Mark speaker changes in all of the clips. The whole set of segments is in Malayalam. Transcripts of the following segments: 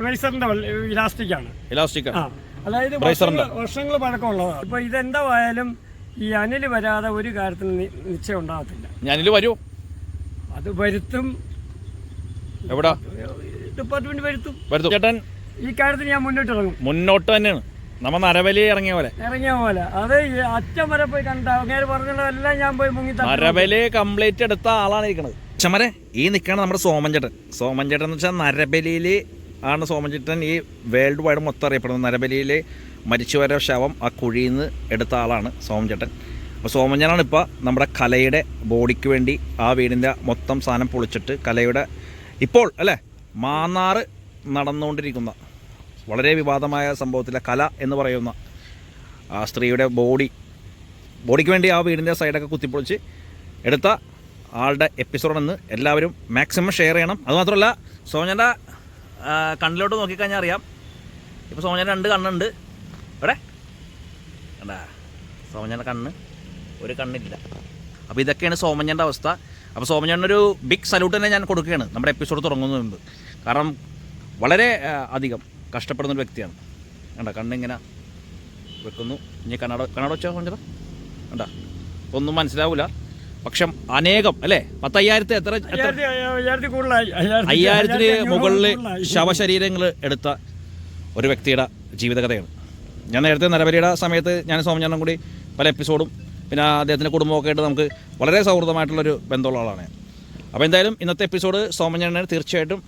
Speaker 1: ബ്രേസറിന്റെ ഇലാസ്റ്റിക് ആണ്.
Speaker 2: ഇലാസ്റ്റിക്
Speaker 1: അതായത്? വർഷങ്ങൾ പഴക്കമുള്ളതാണ്. ഇപ്പൊ ഇതെന്തായാലും ഈ അനിൽ വരാതെ ഒരു കാര്യത്തിൽ നിശ്ചയം ഉണ്ടാകത്തില്ല.
Speaker 2: അനിൽ വരൂ.
Speaker 1: അത് വരുത്തും.
Speaker 2: എവിടെ?
Speaker 1: ഡിപ്പാർട്ട്മെന്റ് വരുത്തും.
Speaker 2: വരുത്തു. ചേട്ടൻ
Speaker 1: ഈ കാര്യത്തിൽ ഞാൻ മുന്നോട്ട് ഇറങ്ങും
Speaker 2: മുന്നോട്ട് തന്നെയാണ്. നമ്മ നരബലി ഇറങ്ങിയ പോലെ.
Speaker 1: ഇറങ്ങിയ പോലെ. അത് അച്ഛൻ വരെ പോയി കണ്ട അങ്ങനെ പറഞ്ഞതെല്ലാം ഞാൻ പോയി മുങ്ങി
Speaker 2: നരബലി കംപ്ലീറ്റ് എടുത്ത ആളാണ് ഇരിക്കുന്നത് ചമരെ ഈ നിൽക്കണ നമ്മുടെ സോമൻചേട്ടൻ സോമൻചേട്ടൻ എന്ന് വെച്ചാൽ നരബലിയിൽ ആണ് സോമൻചേട്ടൻ ഈ വേൾഡ് വൈഡ് മൊത്തം അറിയപ്പെടുന്നത്. നരബലിയിൽ മരിച്ചുവര ശവം ആ കുഴിയിൽ നിന്ന് എടുത്ത ആളാണ് സോമൻചേട്ടൻ അപ്പോൾ സോമൻചേട്ടനാണ് ഇപ്പോൾ നമ്മുടെ കലയുടെ ബോഡിക്ക് വേണ്ടി ആ വീടിന്റെ മൊത്തം സാധനം പൊളിച്ചിട്ട് കലയുടെ ഇപ്പോൾ അല്ലേ? മാന്നാറ് നടന്നുകൊണ്ടിരിക്കുന്ന വളരെ വിവാദമായ സംഭവത്തിലെ കല എന്ന് പറയുന്ന ആ സ്ത്രീയുടെ ബോഡി ബോഡിക്ക് വേണ്ടി ആ വീടിന്റെ സൈഡൊക്കെ കുത്തിപ്പൊളിച്ച് എടുത്ത ആളുടെ എപ്പിസോഡെന്ന് എല്ലാവരും മാക്സിമം ഷെയർ ചെയ്യണം. അതുമാത്രമല്ല സോഞ്ഞന്റെ കണ്ണിലോട്ട് നോക്കിക്കഴിഞ്ഞാൽ അറിയാം. ഇപ്പോൾ സോഞ്ഞന്റെ രണ്ട് കണ്ണുണ്ട്. ഇവിടെ കണ്ടാ? സോമഞ്ഞന്റെ കണ്ണ്. ഒരു കണ്ണില്ല. അപ്പോൾ ഇതൊക്കെയാണ് സോമഞ്ഞന്റെ അവസ്ഥ. അപ്പോൾ സോമഞ്ഞനൊരു ബിഗ് സല്യൂട്ട് തന്നെ ഞാൻ കൊടുക്കുകയാണ്. നമ്മുടെ എപ്പിസോഡ് തുടങ്ങുന്നതിന് മുമ്പ് കാരണം വളരെ അധികം. കഷ്ടപ്പെടുന്ന ഒരു വ്യക്തിയാണ്. കണ്ട കണ്ണിങ്ങനെ വെക്കുന്നു. ഇനി കണ്ണട കണ്ണട വെച്ചാൽ സോമഞ്ഞത കണ്ട ഒന്നും മനസ്സിലാവില്ല പക്ഷെ അനേകം അല്ലേ? പത്തയ്യായിരത്തി എത്ര അയ്യായിരത്തിന് മുകളിൽ ശവശരീരങ്ങൾ എടുത്ത ഒരു വ്യക്തിയുടെ ജീവിതകഥയാണ്. ഞാൻ നേരത്തെ നരബലിയുടെ സമയത്ത് ഞാൻ സോമഞ്ഞാനും കൂടി പല എപ്പിസോഡും പിന്നെ അദ്ദേഹത്തിന്റെ കുടുംബമൊക്കെ ആയിട്ട് നമുക്ക് വളരെ സൗഹൃദമായിട്ടുള്ളൊരു ബന്ധമുള്ള ആളാണ് അപ്പോൾ എന്തായാലും ഇന്നത്തെ എപ്പിസോഡ് സോമഞ്ഞാണ് തീർച്ചയായിട്ടും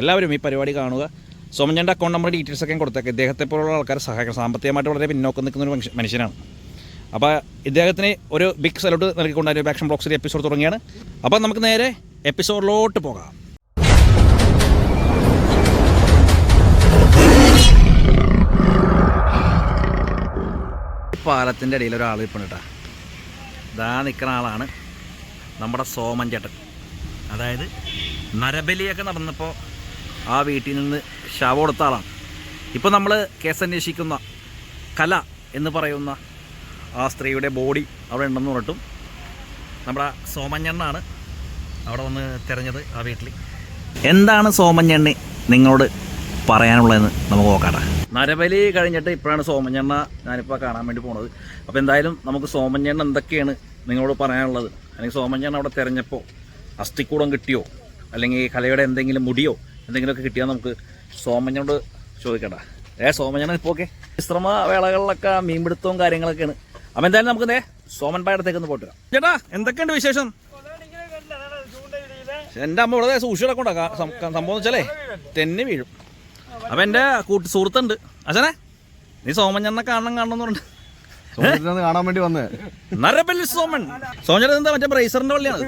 Speaker 2: എല്ലാവരും ഈ പരിപാടി കാണുക. സോമഞ്ഞന്റെ അക്കൗണ്ട് നമ്പർ ഡീറ്റെയിൽസ് ഒക്കെ കൊടുത്തേക്ക്. ഇദ്ദേഹത്തെ പോലുള്ള ആൾക്കാരെ സഹായിക്കണം. സാമ്പത്തികമായിട്ട് വളരെ പിന്നോക്കം നിൽക്കുന്ന ഒരു മനുഷ്യ- മനുഷ്യനാണ്. അപ്പോൾ ഇദ്ദേഹത്തിന് ഒരു ബിഗ് സല്യൂട്ട് നൽകിക്കൊണ്ട് ഒരു ബാക്ഷൻ ബ്ലോക്സിൽ എപ്പിസോഡ് തുടങ്ങിയാണ്. അപ്പോൾ നമുക്ക് നേരെ എപ്പിസോഡിലോട്ട് പോകാം. പാലത്തിന്റെ ഇടയിൽ ഒരാൾ ഇപ്പം കേട്ടാ ഇതാ നിൽക്കുന്ന ആളാണ് നമ്മുടെ സോമൻ ചേട്ടൻ. അതായത് നരബലിയൊക്കെ നടന്നപ്പോൾ ആ വീട്ടിൽ നിന്ന് ശവം കൊടുത്ത ആളാണ് ഇപ്പോൾ നമ്മൾ കേസ് അന്വേഷിക്കുന്ന കല എന്ന് പറയുന്ന ആ സ്ത്രീയുടെ ബോഡി അവിടെ ഉണ്ടെന്ന് പറഞ്ഞിട്ടും നമ്മുടെ സോമഞ്ഞണ്ണാണ് അവിടെ വന്ന് തിരഞ്ഞത് ആ വീട്ടിൽ എന്താണ് സോമഞ്ഞണ്ണി നിങ്ങളോട് പറയാനുള്ളതെന്ന് നമുക്ക് നോക്കാട്ടെ നരബലി കഴിഞ്ഞിട്ട് ഇപ്പോഴാണ് സോമഞ്ഞെണ്ണ ഞാനിപ്പോൾ കാണാൻ വേണ്ടി പോണത്. അപ്പോൾ എന്തായാലും നമുക്ക് സോമഞ്ഞെണ്ണ എന്തൊക്കെയാണ് നിങ്ങളോട് പറയാനുള്ളത്? അല്ലെങ്കിൽ സോമഞ്ഞെണ്ണ അവിടെ തിരഞ്ഞപ്പോൾ അസ്ഥിക്കൂടം കിട്ടിയോ? അല്ലെങ്കിൽ കലയുടെ എന്തെങ്കിലും മുടിയോ? എന്തെങ്കിലുമൊക്കെ കിട്ടിയാൽ നമുക്ക് സോമഞ്ഞോട് ചോദിക്കണ്ട. ഏ സോമഞ്ഞാണ് ഇപ്പോൾ ഓക്കെ വിശ്രമ വേളകളിലൊക്കെ മീൻപിടുത്തവും കാര്യങ്ങളൊക്കെയാണ്. അപ്പം എന്തായാലും നമുക്ക് നേ സോമൻ പായടത്തേക്ക് ഒന്ന് പോയിട്ട് വരാം. ചേട്ടാ എന്തൊക്കെയുണ്ട് വിശേഷം? എന്റെ അമ്മ ഇവിടെ സൂക്ഷിച്ച് കൊണ്ടാ സംഭവം എന്ന് വെച്ചാലേ തെന്നി വീഴും. അപ്പം എന്റെ കൂട്ട് സുഹൃത്തുണ്ട്. അച്ഛനെ നീ സോമഞ്ഞണ്ണ കാണണം കാണണം എന്ന് പറഞ്ഞു
Speaker 3: സോമചന്ദ്രനെ കാണാൻ വേണ്ടി വന്നേ.
Speaker 2: നരബലി സോമൻ. സോമഞ്ഞൻ എന്താ മറ്റേ ബ്രൈസറിന്റെ പള്ളിയാണ്?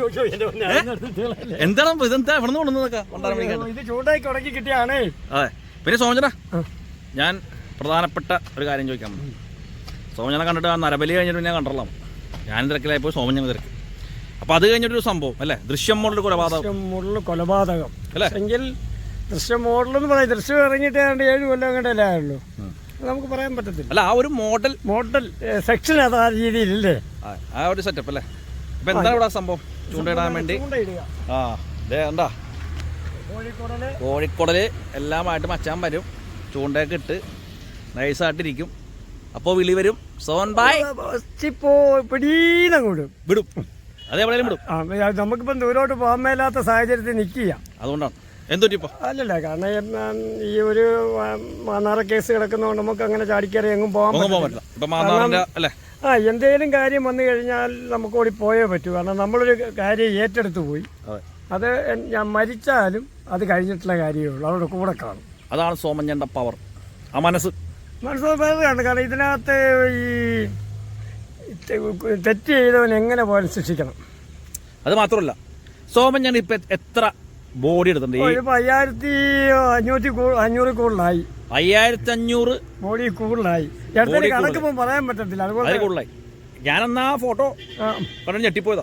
Speaker 2: എന്താണ് ഇതെന്താ? എവിടെ നിന്ന് കൊണ്ടുവന്നതൊക്കെ
Speaker 1: ചൂടായി തുടക്കി കിട്ടിയാണേ.
Speaker 2: അതെ. പിന്നെ സോമചന ഞാൻ പ്രധാനപ്പെട്ട ഒരു കാര്യം ചോദിക്കാൻ വന്നു. കണ്ടിട്ട് ആ നരബലി കഴിഞ്ഞിട്ട് പിന്നെ കണ്ടല്ലോ ഞാൻ തിരക്കിലായപ്പോൾ ഞാൻ തിരക്ക്. അപ്പൊ അത് കഴിഞ്ഞിട്ടൊരു സംഭവം അല്ലേ? ദൃശ്യം മോഡൽ കൊലപാതകം.
Speaker 1: ദൃശ്യം മോഡൽ കൊലപാതകം.
Speaker 2: അല്ലേ?
Speaker 1: എങ്കിൽ ദൃശ്യം മോഡൽ എന്ന് പറയും ദൃശ്യം ഇറങ്ങിയിട്ട് ഏഴ് കൊല്ലം കണ്ടല്ലേ ആയുള്ളൂ. നമുക്ക് പറയാൻ പറ്റത്തില്ല.
Speaker 2: അല്ല ആ ഒരു മോഡൽ
Speaker 1: മോഡൽ സെക്ഷൻ അത് ആ രീതിയിലല്ലേ?
Speaker 2: ആ ഒരു സെറ്റപ്പ് അല്ലേ? ഇപ്പൊ എന്താണ് ഇവിടെ സംഭവം? ചൂണ്ടയിടാൻ വേണ്ടി? ആ ദേ എന്താ
Speaker 1: കോഴിക്കോടൽ.
Speaker 2: കോഴിക്കോടൽ എല്ലാമായിട്ട് മച്ചാൻ വരും. ചൂണ്ടയൊക്കെ ഇട്ട് നൈസായിട്ടിരിക്കും. അപ്പോൾ വിളി വരും. സോൻ ബായ്.
Speaker 1: പിടീനങ്ങോട്ട്
Speaker 2: വിടും. അതേപോലെ വിടും.
Speaker 1: നമുക്കിപ്പം ദൂരോട്ട് പോകാൻ മേലാത്ത സാഹചര്യത്തിൽ നിൽക്കുക
Speaker 2: അതുകൊണ്ടാണ്.
Speaker 1: അല്ലല്ല കാരണം ഈ, ഒരു മാന്നാറ കേസ് കിടക്കുന്നതുകൊണ്ട് നമുക്ക് അങ്ങനെ ചാടിക്കറി എങ്ങും പോകാൻ പറ്റില്ല. ആ എന്തെങ്കിലും കാര്യം വന്നു കഴിഞ്ഞാൽ നമുക്ക് ഓടി പോയേ പറ്റൂ. കാരണം നമ്മളൊരു കാര്യം ഏറ്റെടുത്ത് പോയി.
Speaker 2: അതെ.
Speaker 1: ഞാൻ മരിച്ചാലും അത് കഴിഞ്ഞിട്ടുള്ള കാര്യമേ ഉള്ളൂ. അവരുടെ കൂടെ കാണും.
Speaker 2: അതാണ് സോമഞ്ഞന്റെ പവർ. ആ മനസ്സ്.
Speaker 1: മനസ്സിലാക്കാണ് കാരണം ഇതിനകത്ത് ഈ തെറ്റ് ചെയ്തവൻ എങ്ങനെ പോലും ശിക്ഷിക്കണം.
Speaker 2: അത് മാത്രമല്ല സോമഞ്ഞൻ ഇപ്പം എത്ര ബോഡി എടുത്തിട്ടുണ്ട്. ഈ
Speaker 1: ഇപ്പൊ അയ്യായിരത്തി അഞ്ഞൂറ്റി കൂ- അഞ്ഞൂറ് കൂടുതലായി.
Speaker 2: അയ്യായിരത്തി അഞ്ഞൂറ്
Speaker 1: ബോഡി കൂടുതലായി. കണക്ക് ഇപ്പം പറയാൻ പറ്റത്തില്ല. അതുപോലെ
Speaker 2: അതിൽ കൂടുതലായി. ഞാനെന്നാ ഫോട്ടോ
Speaker 1: ആ,
Speaker 2: കണ്ടു ഞെട്ടിപ്പോയതാ.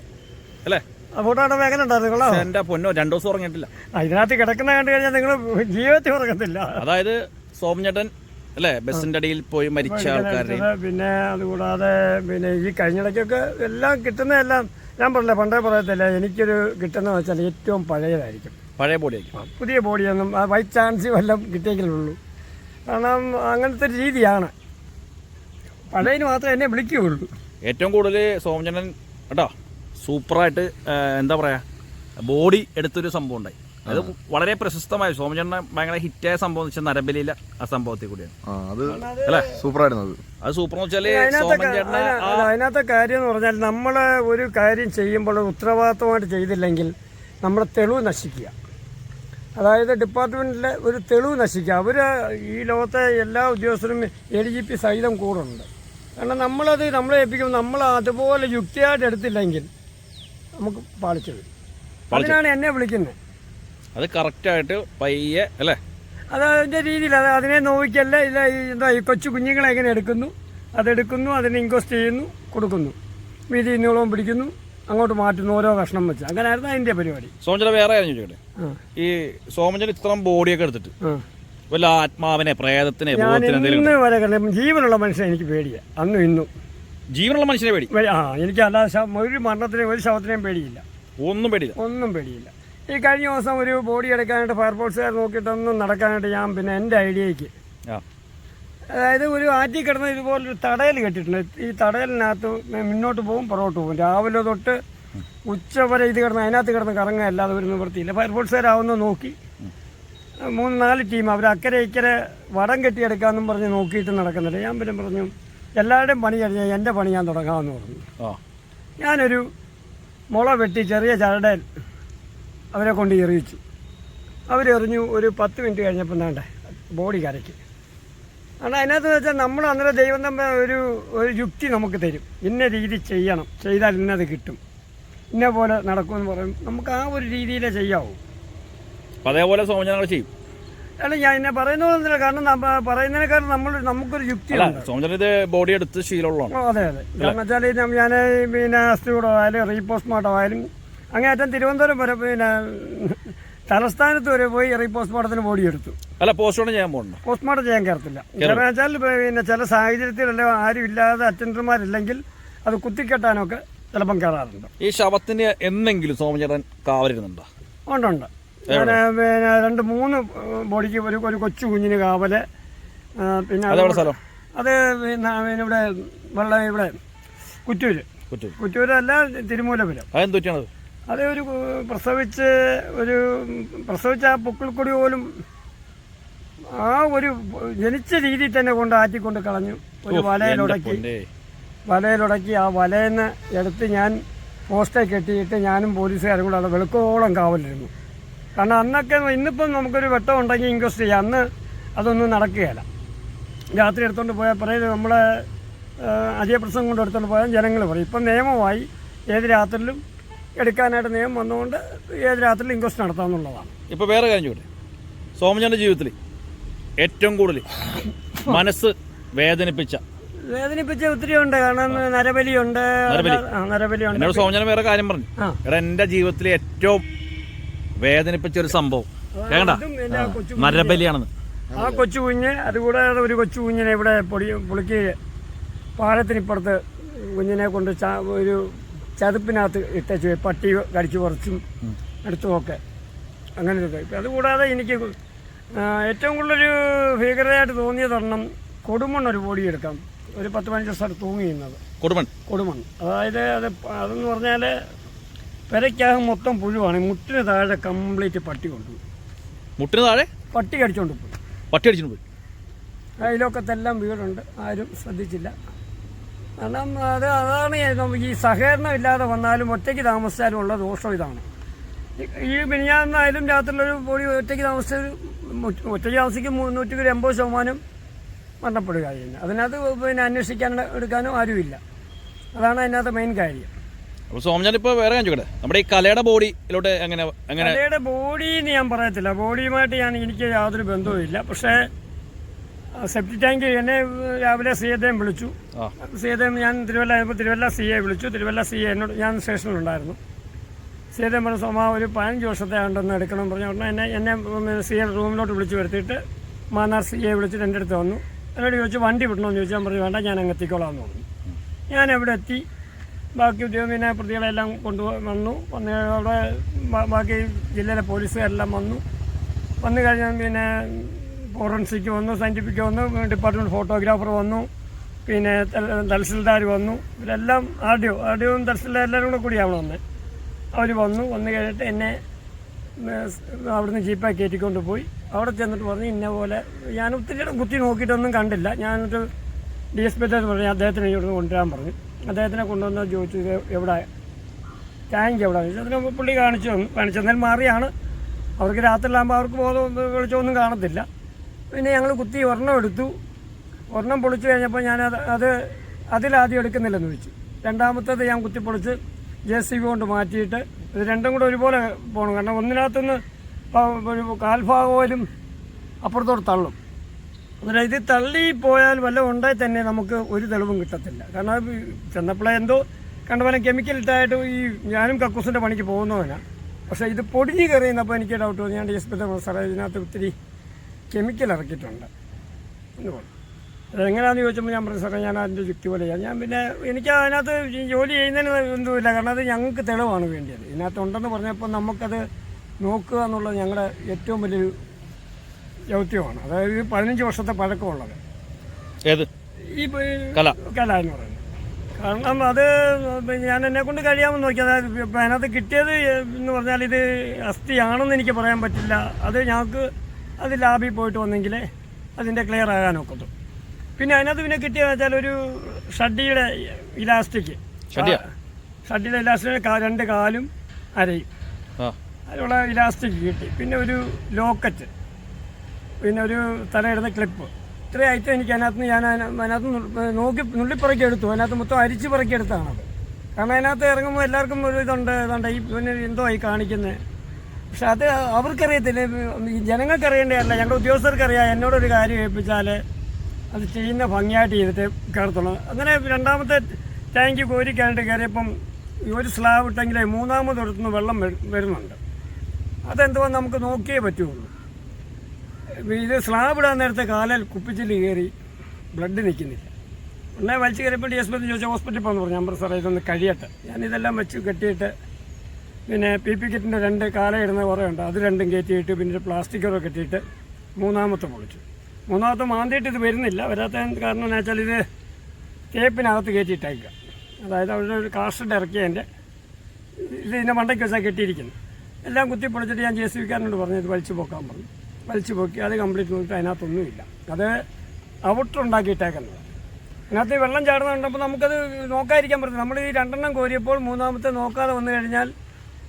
Speaker 2: അല്ലേ?
Speaker 1: ആ ഫോട്ടോ കണ്ടപ്പോൾ എങ്ങനെ ഉണ്ടായിരുന്നു കൊള്ളാം
Speaker 2: എന്റെ പൊന്നോ രണ്ടു ദിവസം ഉറങ്ങിയിട്ടില്ല.
Speaker 1: ഇതിനകത്ത് കിടക്കുന്ന കണ്ടു കഴിഞ്ഞാൽ നിങ്ങൾ ജീവിതത്തിൽ ഉറങ്ങത്തില്ല.
Speaker 2: അതായത് സോമഞ്ഞേട്ടൻ അല്ലേ ബസിന്റെ അടിയിൽ പോയി മരിച്ച ആൾക്കാരെ.
Speaker 1: പിന്നെ അതുകൂടാതെ പിന്നെ ഈ കഴിഞ്ഞിടയ്ക്കൊക്കെ എല്ലാം കിട്ടുന്നതെല്ലാം ഞാൻ പറഞ്ഞില്ല പണ്ടേ പറയത്തില്ല എനിക്കൊരു കിട്ടുന്ന വെച്ചാൽ ഏറ്റവും പഴയതായിരിക്കും.
Speaker 2: പഴയ ബോഡിയായിരിക്കും.
Speaker 1: പുതിയ ബോഡിയൊന്നും ബൈ ചാൻസ് വല്ലതും കിട്ടിയെങ്കിലുള്ളൂ. കാരണം അങ്ങനത്തെ ഒരു രീതിയാണ്. പഴയതിന് മാത്രമേ എന്നെ വിളിക്കുകയുള്ളൂ.
Speaker 2: ഏറ്റവും കൂടുതൽ സോമചന്ദ്രൻ കേട്ടോ സൂപ്പറായിട്ട് എന്താ പറയുക ബോഡി എടുത്തൊരു സംഭവം ഉണ്ടായി അത് വളരെ പ്രശസ്തമായ സോമചന്ദ്രൻ ഭയങ്കര ഹിറ്റായ സംഭവം എന്ന് വെച്ചാൽ നരബലിയിലെ ആ സംഭവത്തിൽ കൂടിയാണ്.
Speaker 3: ആ അത്
Speaker 2: അല്ലേ?
Speaker 3: സൂപ്പറായിരുന്നു അത്.
Speaker 2: അത് സൂപ്പർ എന്ന് വെച്ചാൽ
Speaker 1: അതിനകത്തെ കാര്യം എന്ന് പറഞ്ഞാൽ നമ്മൾ ഒരു കാര്യം ചെയ്യുമ്പോൾ ഉത്തരവാദിത്തമായിട്ട് ചെയ്തില്ലെങ്കിൽ നമ്മുടെ തെളിവ് നശിക്കുക. അതായത് ഡിപ്പാർട്ട്മെന്റിലെ ഒരു തെളിവ് നശിക്കുക അവർ ഈ ലോകത്തെ എല്ലാ ഉദ്യോഗസ്ഥരും എ ഡി ജി പി സഹിതം കൂടുന്നുണ്ട് കാരണം നമ്മളത് നമ്മളെ ഏൽപ്പിക്കുമ്പോൾ നമ്മൾ അതുപോലെ യുക്തിയായിട്ട് എടുത്തില്ലെങ്കിൽ നമുക്ക് പാളിച്ചു വരും. അതിനാണ് എന്നെ വിളിക്കുന്നത്.
Speaker 2: അത് കറക്റ്റായിട്ട് പയ്യെ അല്ലേ?
Speaker 1: അത് അതിന്റെ രീതിയിൽ അത് അതിനെ നോവിക്കല്ല ഇല്ല എന്താ ഈ കൊച്ചു കുഞ്ഞുങ്ങളെ എങ്ങനെ എടുക്കുന്നു? അതെടുക്കുന്നു അതിനെ ഇൻക്വസ്റ്റ് ചെയ്യുന്നു കൊടുക്കുന്നു. വീതി നീളവും പിടിക്കുന്നു. അങ്ങോട്ട് മാറ്റുന്ന ഓരോ കഷ്ണം വെച്ച്. അങ്ങനെയായിരുന്നു അതിന്റെ പരിപാടി.
Speaker 2: സോമചന വേറെ ആയിരുന്നു ചോദിക്കട്ടെ? ഈ സോമചന്ദ്രൻ ഇത്രയും ബോഡിയൊക്കെ എടുത്തിട്ട് വല്ല ആത്മാവിനെ പ്രേതത്തിനെ
Speaker 1: ഇന്ന് വരെ കണ്ട ജീവനുള്ള മനുഷ്യനെ എനിക്ക് പേടിയാ. അന്നും ഇന്നും.
Speaker 2: ജീവനുള്ള മനുഷ്യനെ പേടി?
Speaker 1: ആ എനിക്ക് അല്ലാതെ ഒരു മരണത്തിനെ ഒരു ശവത്തിനെയും പേടിയില്ല.
Speaker 2: ഒന്നും പേടിയില്ല?
Speaker 1: ഒന്നും പേടിയില്ല. ഈ കഴിഞ്ഞ ദിവസം ഒരു ബോഡി എടുക്കാനായിട്ട് ഫയർഫോഴ്സുകാർ നോക്കിയിട്ടൊന്നും നടക്കാനായിട്ട് ഞാൻ പിന്നെ എന്റെ
Speaker 2: ഐഡിയക്ക്
Speaker 1: അതായത് ഒരു ആറ്റി കിടന്ന ഇതുപോലൊരു തടയൽ കെട്ടിട്ടുണ്ട് ഈ തടയലിനകത്ത് മുന്നോട്ട് പോകും പുറകോട്ട് പോകും. രാവിലെ തൊട്ട് ഉച്ച വരെ ഇത് കിടന്ന് അതിനകത്ത് കിടന്ന് കറങ്ങുക അല്ലാതെ ഒരു നിവൃത്തിയില്ല. ഫയർഫോഴ്സുകാരാവുന്ന നോക്കി. മൂന്ന് നാല് ടീം അവർ അക്കരെ ഇക്കരെ വടം കെട്ടിയെടുക്കാമെന്നും പറഞ്ഞ് നോക്കിയിട്ട് നടക്കുന്നില്ല ഞാൻ പിന്നെ പറഞ്ഞു എല്ലാവരുടെയും പണി കഴിഞ്ഞാൽ എന്റെ പണി ഞാൻ തുടങ്ങാമെന്ന് പറഞ്ഞു. ഞാനൊരു മുള വെട്ടി ചെറിയ ചരടയിൽ അവരെ കൊണ്ട് എറിയിച്ചു. അവരെറിഞ്ഞു ഒരു പത്ത് മിനിറ്റ് കഴിഞ്ഞപ്പോൾ വേണ്ടേ ബോഡി കരയ്ക്ക്. കാരണം അതിനകത്ത് വെച്ചാൽ നമ്മൾ അന്നേരം ദൈവം തമ്മിൽ ഒരു ഒരു യുക്തി നമുക്ക് തരും. ഇന്ന രീതി ചെയ്യണം. ചെയ്താൽ ഇന്നത് കിട്ടും. ഇന്ന പോലെ നടക്കുമെന്ന് പറയും. നമുക്ക് ആ ഒരു രീതിയിലേ ചെയ്യാവൂ.
Speaker 2: അതേപോലെ ചെയ്യും.
Speaker 1: അല്ല ഞാൻ എന്നെ പോലെ കാരണം പറയുന്നതിനേക്കാൾ നമ്മൾ നമുക്കൊരു യുക്തി
Speaker 2: ഇത് ബോഡി എടുത്ത് ശീലമുള്ളതാണ്.
Speaker 1: അതെ അതെ. കാരണം വെച്ചാൽ ഞാൻ പിന്നെ അസ്ഥികൂടം ആയാലും റീപോസ്റ്റ്മോർട്ടം ആയാലും അങ്ങേറ്റം തിരുവനന്തപുരം വരെ പിന്നെ തലസ്ഥാനത്ത് വരെ പോയി റീപോസ്റ്റ്മോർട്ടത്തിന് ബോഡി എടുത്തു
Speaker 2: അല്ല പോസ്റ്റ്മോർട്ടം ചെയ്യാൻ പോകണ്ട
Speaker 1: പോസ്റ്റ്മോർട്ടം ചെയ്യാൻ കയറത്തില്ല. കാരണം വെച്ചാൽ പിന്നെ ചില സാഹചര്യത്തിലല്ല ആരും ഇല്ലാതെ അറ്റൻഡർമാരില്ലെങ്കിൽ അത് കുത്തിക്കെട്ടാനൊക്കെ ചിലപ്പം കയറാറുണ്ട്.
Speaker 2: ഈ ശവത്തിന് എന്നെങ്കിലും സോമചേട്ടൻ കാവലിരുന്നുണ്ടോ?
Speaker 1: ഉണ്ടുണ്ട് ഞാൻ പിന്നെ രണ്ട് മൂന്ന് ബോഡിക്ക് ഒരു ഒരു കൊച്ചു കുഞ്ഞിന് കാവൽ. പിന്നെ അത് പിന്നെ ഇവിടെ വെള്ളം ഇവിടെ കുറ്റൂര്. കുറ്റൂരല്ല തിരുമൂലപുരം.
Speaker 2: അതെന്ത് പറ്റിയാണത്?
Speaker 1: അത് ഒരു പ്രസവിച്ച് ഒരു പ്രസവിച്ച ആ പൊക്കിൾക്കൊടി പോലും ആ ഒരു ജനിച്ച രീതി തന്നെ കൊണ്ട് ആറ്റിക്കൊണ്ട് കളഞ്ഞു. ഒരു വലയിലുടക്കി. വലയിലുടക്കി ആ വലയെന്ന് എടുത്ത് ഞാൻ പോസ്റ്റേ കെട്ടിയിട്ട് ഞാനും പോലീസുകാരും കൂടെ അവിടെ വെളുക്കോളം കാവലിരുന്നു. കാരണം അന്നൊക്കെ ഇന്നിപ്പം നമുക്കൊരു വെട്ടം ഉണ്ടെങ്കിൽ ഇൻക്വസ്റ്റ് ചെയ്യാം. അന്ന് അതൊന്നും നടക്കുകയില്ല. രാത്രി എടുത്തുകൊണ്ട് പോയാൽ പറയുന്നത് നമ്മളെ അജയപ്രസംഗം കൊണ്ട് എടുത്തുകൊണ്ട് പോയാൽ ജനങ്ങൾ പറയും. ഇപ്പം നിയമമായി ഏത് രാത്രിയിലും എടുക്കാനായിട്ട് നിയമം വന്നുകൊണ്ട് ഏത് രാത്രി ഇൻക്വസ്റ്റ് നടത്താമെന്നുള്ളതാണ്.
Speaker 2: ഇപ്പൊ വേറെ കാര്യം ചോദിച്ചു സോമജന്റെ ജീവിതത്തിൽ ഏറ്റവും കൂടുതൽ മനസ്സ് വേദനിപ്പിച്ച
Speaker 1: വേദനിപ്പിച്ച ഒത്തിരി ഉണ്ട്. കാരണം നരബലിയുണ്ട്. നരബലിയുണ്ട്.
Speaker 2: എന്നോട് സോമചന്ദ്രൻ വേറെ കാര്യം പറഞ്ഞു. എടാ എന്റെ ജീവിതത്തിലെ ഏറ്റവും വേദനിപ്പിച്ച ഒരു സംഭവം.
Speaker 1: കൊച്ചു
Speaker 2: നരബലിയാണെന്ന്.
Speaker 1: ആ കൊച്ചു കുഞ്ഞ് അതുകൂടാതെ ഒരു കൊച്ചു കുഞ്ഞിനെ ഇവിടെ പൊടി പുളിക്ക് പാലത്തിനിപ്പുറത്ത് കുഞ്ഞിനെ കൊണ്ട് ഒരു ചതുപ്പിനകത്ത് ഇട്ട. പട്ടി കടിച്ച് കുറച്ചും എടുത്തുമൊക്കെ. അങ്ങനെ അതുകൂടാതെ എനിക്ക് ഏറ്റവും കൂടുതലൊരു ഭീകരതയായിട്ട് തോന്നിയതൊരെണ്ണം കൊടുമണ് ഒരു പൊടി എടുക്കാം. ഒരു പത്ത് പതിനഞ്ച് സ്ഥലത്ത് തൂങ്ങിയിരുന്നത്
Speaker 2: കൊടുമൺ?
Speaker 1: കൊടുമൺ. അതായത് അത് അതെന്ന് പറഞ്ഞാൽ പെരയ്ക്കകം മൊത്തം പുഴുവാണ്. മുട്ടിന് താഴെ കംപ്ലീറ്റ് പട്ടി കൊണ്ടുപോയി.
Speaker 2: മുട്ടിന് താഴെ?
Speaker 1: പട്ടി കടിച്ചുകൊണ്ട് പോയി.
Speaker 2: പട്ടി കടിച്ചുകൊണ്ട് പോയി.
Speaker 1: അയലോക്കത്തെല്ലാം വീടുണ്ട്. ആരും ശ്രദ്ധിച്ചില്ല. കാരണം അത് അതാണ് ഈ സഹകരണം ഇല്ലാതെ വന്നാലും ഒറ്റയ്ക്ക് താമസിച്ചാലും ഉള്ള ദോഷം ഇതാണ്. ഈ- മിനിഞ്ഞാന്നായാലും രാത്രിയിലൊരു പൊടി ഒറ്റയ്ക്ക് താമസിച്ച ഒറ്റയ്ക്ക് താമസിക്കും മുന്നൂറ്റി ഒരു എൺപത് ശതമാനം മരണപ്പെടുക ചെയ്യുന്നത്. അതിനകത്ത് പിന്നെ അന്വേഷിക്കാൻ എടുക്കാനും ആരുമില്ല. അതാണ് അതിനകത്ത് മെയിൻ കാര്യം.
Speaker 2: അപ്പോൾ സോമൻ വേറെ ചോദിക്കട്ടെ നമ്മുടെ ഈ കലയുടെ ബോഡിയിലോട്ട് എങ്ങനെ എങ്ങനെ
Speaker 1: കലയുടെ ബോഡി എന്ന് ഞാൻ പറയത്തില്ല. ബോഡിയുമായിട്ട് ഞാൻ എനിക്ക് യാതൊരു ബന്ധവുമില്ല. പക്ഷേ സെപ്റ്റി ടാങ്ക് എന്നെ രാവിലെ സി എദേം വിളിച്ചു. സി എദേം ഞാൻ തിരുവല്ല ആയപ്പോൾ തിരുവല്ല സി എ വിളിച്ചു. തിരുവല്ല സി എ എന്നോട് ഞാൻ സ്റ്റേഷനിലുണ്ടായിരുന്നു. സി എദേം പറഞ്ഞു സോമ ഒരു പതിനഞ്ച് വർഷത്തെ ഉണ്ടെന്ന് എടുക്കണം. പറഞ്ഞ ഉടനെ എന്നെ എന്നെ സി എ റൂമിലോട്ട് വിളിച്ചു വരുത്തിയിട്ട് മാന്നാർ സി എ വിളിച്ചിട്ട് എന്റെ അടുത്ത് വന്നു. എന്നോട് ചോദിച്ചു വണ്ടി വിടണമെന്ന് ചോദിച്ചാൽ പറഞ്ഞു വേണ്ട ഞാൻ അങ്ങ് എത്തിക്കോളാം എന്ന് പറഞ്ഞു. ഞാൻ അവിടെ എത്തി. ബാക്കി ഉദ്യോഗം പിന്നെ പ്രതികളെല്ലാം കൊണ്ടു വന്നു. വന്ന് അവിടെ ബാക്കി ജില്ലയിലെ പോലീസുകാരെല്ലാം വന്നു. വന്നു കഴിഞ്ഞാൽ പിന്നെ ഫോറൻസിക് വന്നു സയന്റിഫിക് വന്നു ഡിപ്പാർട്ട്മെന്റ് ഫോട്ടോഗ്രാഫർ വന്നു പിന്നെ തഹസിൽദാർ വന്നു. ഇവരെല്ലാം ആദ്യം ആദ്യവും തഹസിൽദാർ എല്ലാവരും കൂടെ കൂടിയാണ് വന്നത് അവർ വന്നു വന്നു കഴിഞ്ഞിട്ട് എന്നെ അവിടുന്ന് ജീപ്പായി കയറ്റിക്കൊണ്ട് പോയി. അവിടെ ചെന്നിട്ട് പറഞ്ഞു ഇന്ന പോലെ ഞാൻ ഒത്തിരി കുത്തി നോക്കിയിട്ടൊന്നും കണ്ടില്ല. ഞാൻ എന്നിട്ട് ഡി എസ് പി പറഞ്ഞു അദ്ദേഹത്തിന് ഇവിടുന്ന് കൊണ്ടുവരാൻ പറഞ്ഞു. അദ്ദേഹത്തിനെ കൊണ്ടുവന്ന് ചോദിച്ചു എവിടെ? ടാങ്ക് എവിടെ? അതിന് പുള്ളി കാണിച്ചു തന്നു കാണിച്ചു തന്നാൽ മാറിയാണ്. അവർക്ക് രാത്രിയിലാകുമ്പോൾ അവർക്ക് ബോധം വെളിച്ചമൊന്നും കാണത്തില്ല. പിന്നെ ഞങ്ങൾ കുത്തി ഒരെണ്ണം എടുത്തു. ഒരെണ്ണം പൊളിച്ചു കഴിഞ്ഞപ്പോൾ ഞാൻ അത് അതിലാദ്യം എടുക്കുന്നില്ലെന്ന് വെച്ചു. രണ്ടാമത്തേത് ഞാൻ കുത്തി പൊളിച്ച് ജെ സി ബി കൊണ്ട് മാറ്റിയിട്ട് ഇത് രണ്ടും കൂടെ ഒരുപോലെ പോകണം കാരണം ഒന്നിനകത്തുനിന്ന് ഒരു കാൽഭാഗം പോലും അപ്പുറത്തോട്ട് തള്ളും. അന്നേരം ഇത് തള്ളി പോയാൽ വല്ല ഉണ്ടായി തന്നെ നമുക്ക് ഒരു തെളിവും കിട്ടത്തില്ല. കാരണം ചെന്നപ്പോഴേ എന്തോ കണ്ട പോലെ കെമിക്കൽ ഇട്ടായിട്ട് ഈ ഞാനും കക്കൂസിന്റെ പണിക്ക് പോകുന്നവനാണ് പക്ഷേ ഇത് പൊടിഞ്ഞ് കയറിയുന്നപ്പോൾ എനിക്ക് ഡൗട്ട് തോന്നി ഞാൻ ഡി എസ് പി സാറേ ഇതിനകത്ത് ഒത്തിരി കെമിക്കൽ ഇറക്കിയിട്ടുണ്ട്. എന്ന് പറഞ്ഞു. അതെങ്ങനെയാണെന്ന് ചോദിച്ചപ്പോൾ ഞാൻ പറഞ്ഞു സാറേ ഞാൻ അതിന്റെ ചുറ്റി പോലെ ചെയ്യാം ഞാൻ പിന്നെ എനിക്ക് അതിനകത്ത് ജോലി ചെയ്യുന്നതിന് ഒന്നുമില്ല കാരണം അത് ഞങ്ങൾക്ക് തെളിവാണ് വേണ്ടിയത്. ഇതിനകത്ത് ഉണ്ടെന്ന് പറഞ്ഞപ്പോൾ നമുക്കത് നോക്കുക എന്നുള്ളത് ഞങ്ങളുടെ ഏറ്റവും വലിയൊരു ദൗത്യമാണ്. അതായത് പതിനഞ്ച് വർഷത്തെ പഴക്കമുള്ളത്.
Speaker 2: ഏത്?
Speaker 1: ഈ
Speaker 2: കല.
Speaker 1: കല എന്ന് പറയുന്നത്. കാരണം അത് ഞാൻ എന്നെ കൊണ്ട് കഴിയാമെന്ന് നോക്കി. അതായത് അതിനകത്ത് കിട്ടിയത് എന്ന് പറഞ്ഞാൽ ഇത് അസ്ഥിയാണെന്ന് എനിക്ക് പറയാൻ പറ്റില്ല. അത് ഞങ്ങൾക്ക് അത് ലാബിൽ പോയിട്ട് വന്നെങ്കിലേ അതിന്റെ ക്ലിയർ ആകാൻ ഒക്കത്തും പിന്നെ അതിനകത്ത് പിന്നെ കിട്ടിയെന്ന് വെച്ചാൽ ഒരു ഷഡിയുടെ ഇലാസ്റ്റിക്.
Speaker 2: ഷഡിയാ?
Speaker 1: ഷഡിയുടെ ഇലാസ്റ്റിക് രണ്ട് കാലും അരയും. അതിനുള്ള ഇലാസ്റ്റിക് കിട്ടി. പിന്നെ ഒരു ലോക്കറ്റ്. പിന്നെ ഒരു തലയിടുന്ന ക്ലിപ്പ്. ഇത്രയും ഐറ്റം എനിക്ക് അതിനകത്ത് ഞാൻ അതിന- അതിനകത്ത് നോക്കി നുള്ളിപ്പറക്കി എടുത്തു. അതിനകത്ത് മൊത്തം അരിച്ച് പറക്കി എടുത്താണത് കാരണം അതിനകത്ത് ഇറങ്ങുമ്പോൾ എല്ലാവർക്കും ഒരു ഇതുണ്ട്. ഇതുണ്ട് ഈ പിന്നെ എന്തോ ആയി കാണിക്കുന്നത് പക്ഷെ അത് അവർക്കറിയത്തില്ല. ജനങ്ങൾക്കറിയേണ്ടതല്ല. ഞങ്ങളുടെ ഉദ്യോഗസ്ഥർക്കറിയാം. എന്നോടൊരു കാര്യം ഏൽപ്പിച്ചാൽ അത് ചെയ്യുന്ന ഭംഗിയായിട്ട് ചെയ്തിട്ട് കയറത്തുള്ളൂ അങ്ങനെ രണ്ടാമത്തെ ടാങ്ക് കോരിക്കാനായിട്ട് കയറിയപ്പം ഒരു സ്ലാബ് ഇട്ടെങ്കിലേ മൂന്നാമത് ഒരിടത്തുനിന്ന് വെള്ളം വരു- വരുന്നുണ്ട്. അതെന്തുവാ നമുക്ക് നോക്കിയേ പറ്റുള്ളൂ. ഇത് സ്ലാബ് ഇടാൻ നേരത്തെ കാലിൽ കുപ്പിച്ചിൽ കയറി ബ്ലഡ് നിൽക്കുന്നില്ല. ഉടനെ വലിച്ചു കയറിയപ്പോൾ ഡി എസ് പി ചോദിച്ചാൽ ഹോസ്പിറ്റലിൽ പോകുന്നു പറഞ്ഞു പറഞ്ഞു സാറേ ഇതൊന്ന് കഴിയട്ടെ. ഞാനിതെല്ലാം വെച്ച് കെട്ടിയിട്ട് പിന്നെ പി പി കിറ്റിന്റെ രണ്ട് കാലയിടുന്ന കുറേ ഉണ്ട്. അത് രണ്ടും കയറ്റിയിട്ട് പിന്നെ ഒരു പ്ലാസ്റ്റിക് കവർ കെട്ടിയിട്ട് മൂന്നാമത്തെ പൊളിച്ചു. മൂന്നാമത്തെ മാന്തിയിട്ട് ഇത് വരുന്നില്ല. വരാത്ത കാരണം എന്ന് വെച്ചാൽ ഇത് തേപ്പിനകത്ത് കയറ്റിയിട്ടേക്കുക. അതായത് അവിടെ ഒരു കാസ്റ്റ് ഇറക്കിയതിന്റെ ഇത് ഇതിന്റെ മണ്ടയ്ക്ക് വെച്ചാൽ കെട്ടിയിരിക്കുന്നു. എല്ലാം കുത്തി പൊളിച്ചിട്ട് ഞാൻ ജെ സി വിക്കാരനോട് പറഞ്ഞു ഇത് വലിച്ചു പോക്കാൻ പറഞ്ഞു. വലിച്ചു പോക്കി അത് കംപ്ലീറ്റ് നോക്കിയിട്ട് അതിനകത്തൊന്നുമില്ല അത് ഔട്ടറുണ്ടാക്കിയിട്ടേക്കുന്നത് അതിനകത്ത് വെള്ളം ചാടുന്നുണ്ടപ്പോൾ നമുക്കത് നോക്കാതിരിക്കാൻ പറ്റും നമ്മൾ ഈ രണ്ടെണ്ണം കോരിയപ്പോൾ മൂന്നാമത്തെ നോക്കാതെ വന്നു കഴിഞ്ഞാൽ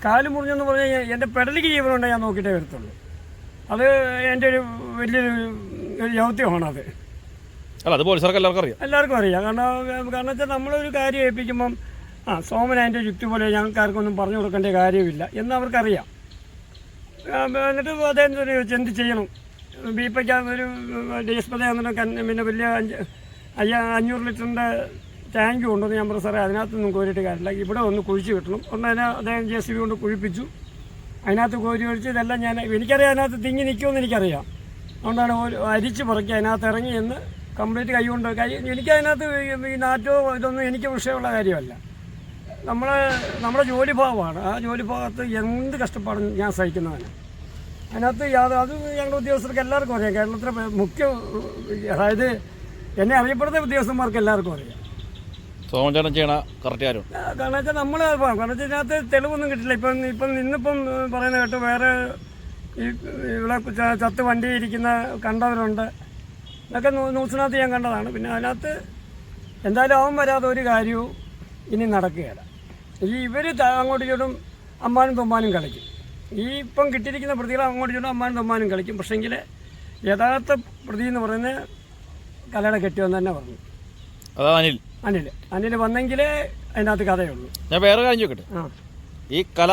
Speaker 1: കാൽ മുറിഞ്ഞെന്ന് പറഞ്ഞു കഴിഞ്ഞാൽ എന്റെ പെടലിക്ക് ജീവനുണ്ടെങ്കിൽ ഞാൻ നോക്കിയിട്ടേ വരത്തുള്ളൂ. അത് എന്റെ ഒരു വലിയൊരു ഒരു ദൗത്യമാണത്
Speaker 2: അല്ല അത് പോലീസുകാർക്ക് എല്ലാവർക്കും അറിയാം.
Speaker 1: എല്ലാവർക്കും അറിയാം. കാരണം കാരണം വെച്ചാൽ നമ്മളൊരു കാര്യം ഏൽപ്പിക്കുമ്പം ആ സോമൻ അതിന്റെ യുക്തി പോലെ ഞങ്ങൾക്കാർക്കൊന്നും പറഞ്ഞു കൊടുക്കേണ്ട കാര്യമില്ല എന്ന് അവർക്കറിയാം. എന്നിട്ട് അദ്ദേഹം ചോദിച്ചു എന്ത് ചെയ്യണം? ബീപ്പയ്ക്ക് ഒരു ഡി എസ് എന്നിട്ട് പിന്നെ വലിയ അഞ്ച് അയ്യ അഞ്ഞൂറ് ലിറ്ററിന്റെ ടാങ്ക് കൊണ്ടുവന്ന് ഞാൻ പറഞ്ഞു സാറേ അതിനകത്തൊന്നും കോരിയിട്ട് കാര്യമില്ല. ഇവിടെ ഒന്ന് കുഴിച്ച് കിട്ടണം ഒന്ന് അതിനെ അദ്ദേഹം ജെ സി ബി കൊണ്ട് കുഴിപ്പിച്ചു. അതിനകത്ത് കോരി ഒഴിച്ച് ഇതെല്ലാം ഞാൻ എനിക്കറിയാം അതിനകത്ത് തിങ്ങി നിൽക്കുമെന്ന് എനിക്കറിയാം. അതുകൊണ്ടാണ് അരിച്ച് പറക്കി അതിനകത്ത് ഇറങ്ങി എന്ന് കംപ്ലീറ്റ് കൈ കൊണ്ട് കൈ എനിക്കതിനകത്ത് ഈ നാറ്റോ ഇതൊന്നും എനിക്ക് വിഷയമുള്ള കാര്യമല്ല. നമ്മളെ നമ്മുടെ ജോലി ഭാഗമാണ്. ആ ജോലി ഭാഗത്ത് എന്ത് കഷ്ടപ്പാടും ഞാൻ സഹിക്കുന്നതാണ് അതിനകത്ത് യാതൊരു അത് ഞങ്ങളുടെ ഉദ്യോഗസ്ഥർക്ക് എല്ലാവർക്കും അറിയാം. കേരളത്തിലെ മുഖ്യ അതായത് എന്നെ അറിയപ്പെടുന്ന ഉദ്യോഗസ്ഥന്മാർക്ക് എല്ലാവർക്കും അറിയാം.
Speaker 2: ചേട്ടൻ ചെയ്യണ കറക്റ്റ് കാര്യം
Speaker 1: കാരണം വെച്ചാൽ നമ്മൾ കാരണം വെച്ചാൽ ഇതിനകത്ത് തെളിവൊന്നും കിട്ടില്ല. ഇപ്പം ഇപ്പം ഇന്നിപ്പം പറയുന്ന കേട്ട് വേറെ ഇവിടെ ചത്ത് വണ്ടി ഇരിക്കുന്ന കണ്ടവരുണ്ട്. ഇതൊക്കെ ന്യൂ- ന്യൂസിനകത്ത് ഞാൻ കണ്ടതാണ്. പിന്നെ അതിനകത്ത് എന്തായാലും അവൻ വരാതെ ഒരു കാര്യവും ഇനി നടക്കുകയില്ല. ഈ ഇവർ അങ്ങോട്ട് ചൂടും അമ്മാനും തൊമ്മാനും കളിക്കും. ഈ ഇപ്പം കിട്ടിയിരിക്കുന്ന പ്രതികൾ അങ്ങോട്ട് ചൂടും അമ്മാനും തൊമ്മാനും കളിക്കും. പക്ഷേങ്കിൽ യഥാർത്ഥ പ്രതി എന്ന് പറയുന്നത് കലയുടെ കെട്ടിയെന്ന് തന്നെ പറഞ്ഞു.
Speaker 2: അതാ അനിൽ.
Speaker 1: അനിൽ. അനിൽ വന്നെങ്കിലേ അതിനകത്ത് കഥയുള്ളൂ.
Speaker 2: ഞാൻ വേറെ കാര്യം ചോദിക്കട്ടെ? ഈ കല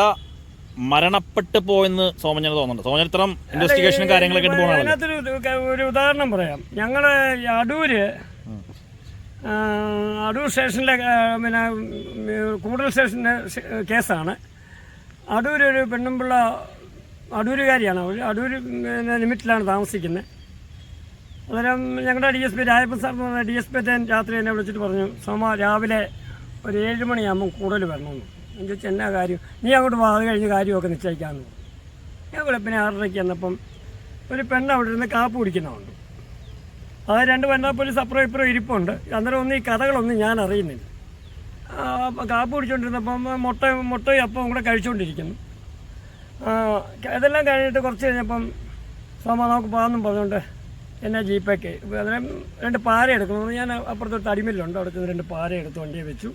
Speaker 2: മരണപ്പെട്ടു പോയെന്ന് സോമഞ്ഞന് തോന്നുന്നുണ്ട്? സോമൻ ഇത്തരം ഇൻവെസ്റ്റിഗേഷനും കാര്യങ്ങളൊക്കെ
Speaker 1: അതിനകത്തൊരു ഒരു ഉദാഹരണം പറയാം. ഞങ്ങളുടെ ഈ അടൂര് അടൂർ സ്റ്റേഷനിലെ പിന്നെ കൂടുതൽ സ്റ്റേഷന്റെ കേസാണ്. അടൂർ ഒരു പെണ്ണുമ്പിള്ള അടൂരുകാരിയാണ്. അടൂർ പിന്നെ ലിമിറ്റിലാണ് താമസിക്കുന്നത് അന്നേരം ഞങ്ങളുടെ D S P Rayappan sir എന്ന് ഡി എസ് പി രാത്രി എന്നെ വിളിച്ചിട്ട് പറഞ്ഞു സോമ രാവിലെ ഒരു ഏഴ് മണിയാകുമ്പോൾ കൂടുതൽ വരണമെന്ന്. ഞാൻ ചോദിച്ചു എന്നാ കാര്യം? നീ അങ്ങോട്ട് വാ അത് കഴിഞ്ഞ് കാര്യമൊക്കെ നിശ്ചയിക്കാമെന്ന്. ഞാൻ വെളുപ്പിനെ ആറരയ്ക്ക് ചെന്നപ്പം ഒരു പെണ്ണ് അവിടെ ഇരുന്ന് കാപ്പ് കുടിക്കുന്നുണ്ട് അത് രണ്ട് വനിതാപ്പോലീസ് അപ്പുറം ഇപ്പുറം ഇരിപ്പുണ്ട്. അന്നേരം ഒന്നും ഈ കഥകളൊന്നും ഞാൻ അറിയുന്നില്ല. കാപ്പ് കുടിച്ചുകൊണ്ടിരുന്നപ്പം മുട്ട മുട്ടയും അപ്പവും കൂടെ കഴിച്ചുകൊണ്ടിരിക്കുന്നു ഇതെല്ലാം കഴിഞ്ഞിട്ട് കുറച്ച് കഴിഞ്ഞപ്പം സോമ നമുക്ക് പോകാമെന്നും പറഞ്ഞുകൊണ്ട് എന്നെ ജീപ്പേക്ക്. അങ്ങനെ രണ്ട് പാര എടുക്കണം. ഞാൻ അപ്പുറത്തൊരു തടിമില്ലുണ്ട്. അവിടെ രണ്ട് പാര എടുത്ത് വണ്ടിയെ വെച്ചു.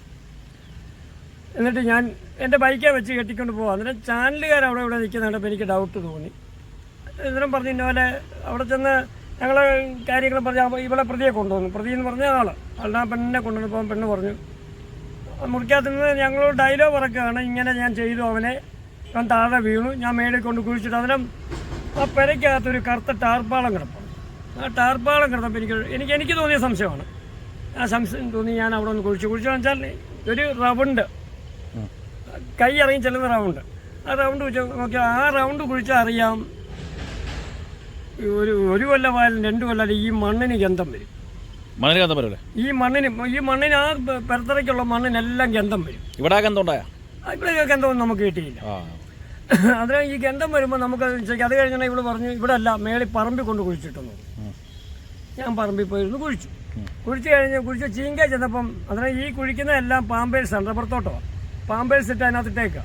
Speaker 1: എന്നിട്ട് ഞാൻ എന്റെ ബൈക്കെ വെച്ച് കെട്ടിക്കൊണ്ട് പോകാം അന്നേരം ചാനലുകാർ അവിടെ ഇവിടെ നിൽക്കുന്ന കണ്ടപ്പോൾ എനിക്ക് ഡൗട്ട് തോന്നി. ഇന്നലെ പറഞ്ഞു പോലെ അവിടെ ചെന്ന് ഞങ്ങൾ കാര്യങ്ങൾ പറഞ്ഞ ഇവളെ പ്രതിയെ കൊണ്ടുവന്നു. പ്രതി എന്ന് പറഞ്ഞ ആൾ ആളുടെ ആ പെണ്ണിനെ കൊണ്ടുവന്നപ്പോൾ പെണ്ണ് പറഞ്ഞു. മുറിക്കകത്ത് നിന്ന് ഞങ്ങൾ ഡയലോഗ് ഇറക്കുകയാണ്. ഇങ്ങനെ ഞാൻ ചെയ്തു. അവനെ ഞാൻ താഴെ വീണു. ഞാൻ മേളിൽ കൊണ്ട് കുഴിച്ചിട്ട്. അതിനും ആ പെരയ്ക്കകത്തൊരു കറുത്ത ടാർപ്പാളം കിടപ്പുണ്ട്. ആ ടാർപ്പാളം കിടന്നപ്പോൾ എനിക്ക് എനിക്ക് എനിക്ക് തോന്നിയ സംശയമാണ്. ആ സംശയം തോന്നി ഞാൻ അവിടെ ഒന്ന് കുഴിച്ചു കുഴിച്ചു വെച്ചാൽ ഒരു റൗണ്ട്. കൈ ഇറങ്ങി ചെല്ലുന്ന റൗണ്ട്. ആ റൗണ്ട് കുഴിച്ച് നോക്കി ആ റൗണ്ട് കുഴിച്ചാൽ അറിയാം ഒരു ഒരു കൊല്ലമായാലും രണ്ട് കൊല്ലമായാലും ഈ മണ്ണിന് ഗന്ധം വരും.
Speaker 2: മണ്ണിന് ഗന്ധം വരും
Speaker 1: ഈ മണ്ണിന് ഈ മണ്ണിന് ആ പെരത്തറയ്ക്കുള്ള മണ്ണിനെല്ലാം ഗന്ധം വരും.
Speaker 2: ഇവിടെ ഗന്ധം ഉണ്ടായ?
Speaker 1: ഇവിടെ ഗന്ധം നമുക്ക് കിട്ടിയില്ല. അതിന് ഈ ഗന്ധം വരുമ്പോൾ നമുക്ക് ശരിക്കും അത് കഴിഞ്ഞാൽ ഇവിടെ പറഞ്ഞു ഇവിടെ അല്ല മേളിൽ പറമ്പിൽ കൊണ്ട് കുഴിച്ചിട്ടുന്നു ഞാൻ പറമ്പിൽ പോയിരുന്നു കുഴിച്ചു. കുഴിച്ച് കഴിഞ്ഞ് കുഴിച്ച് ചീങ്ക ചെന്നപ്പം അതിന് ഈ കുഴിക്കുന്നതെല്ലാം പാമ്പേഴ്സാണ് റബ്ബർ തോട്ടമാണ് പാമ്പേഴ്സ് ഇട്ട് അതിനകത്തിട്ടേക്കുക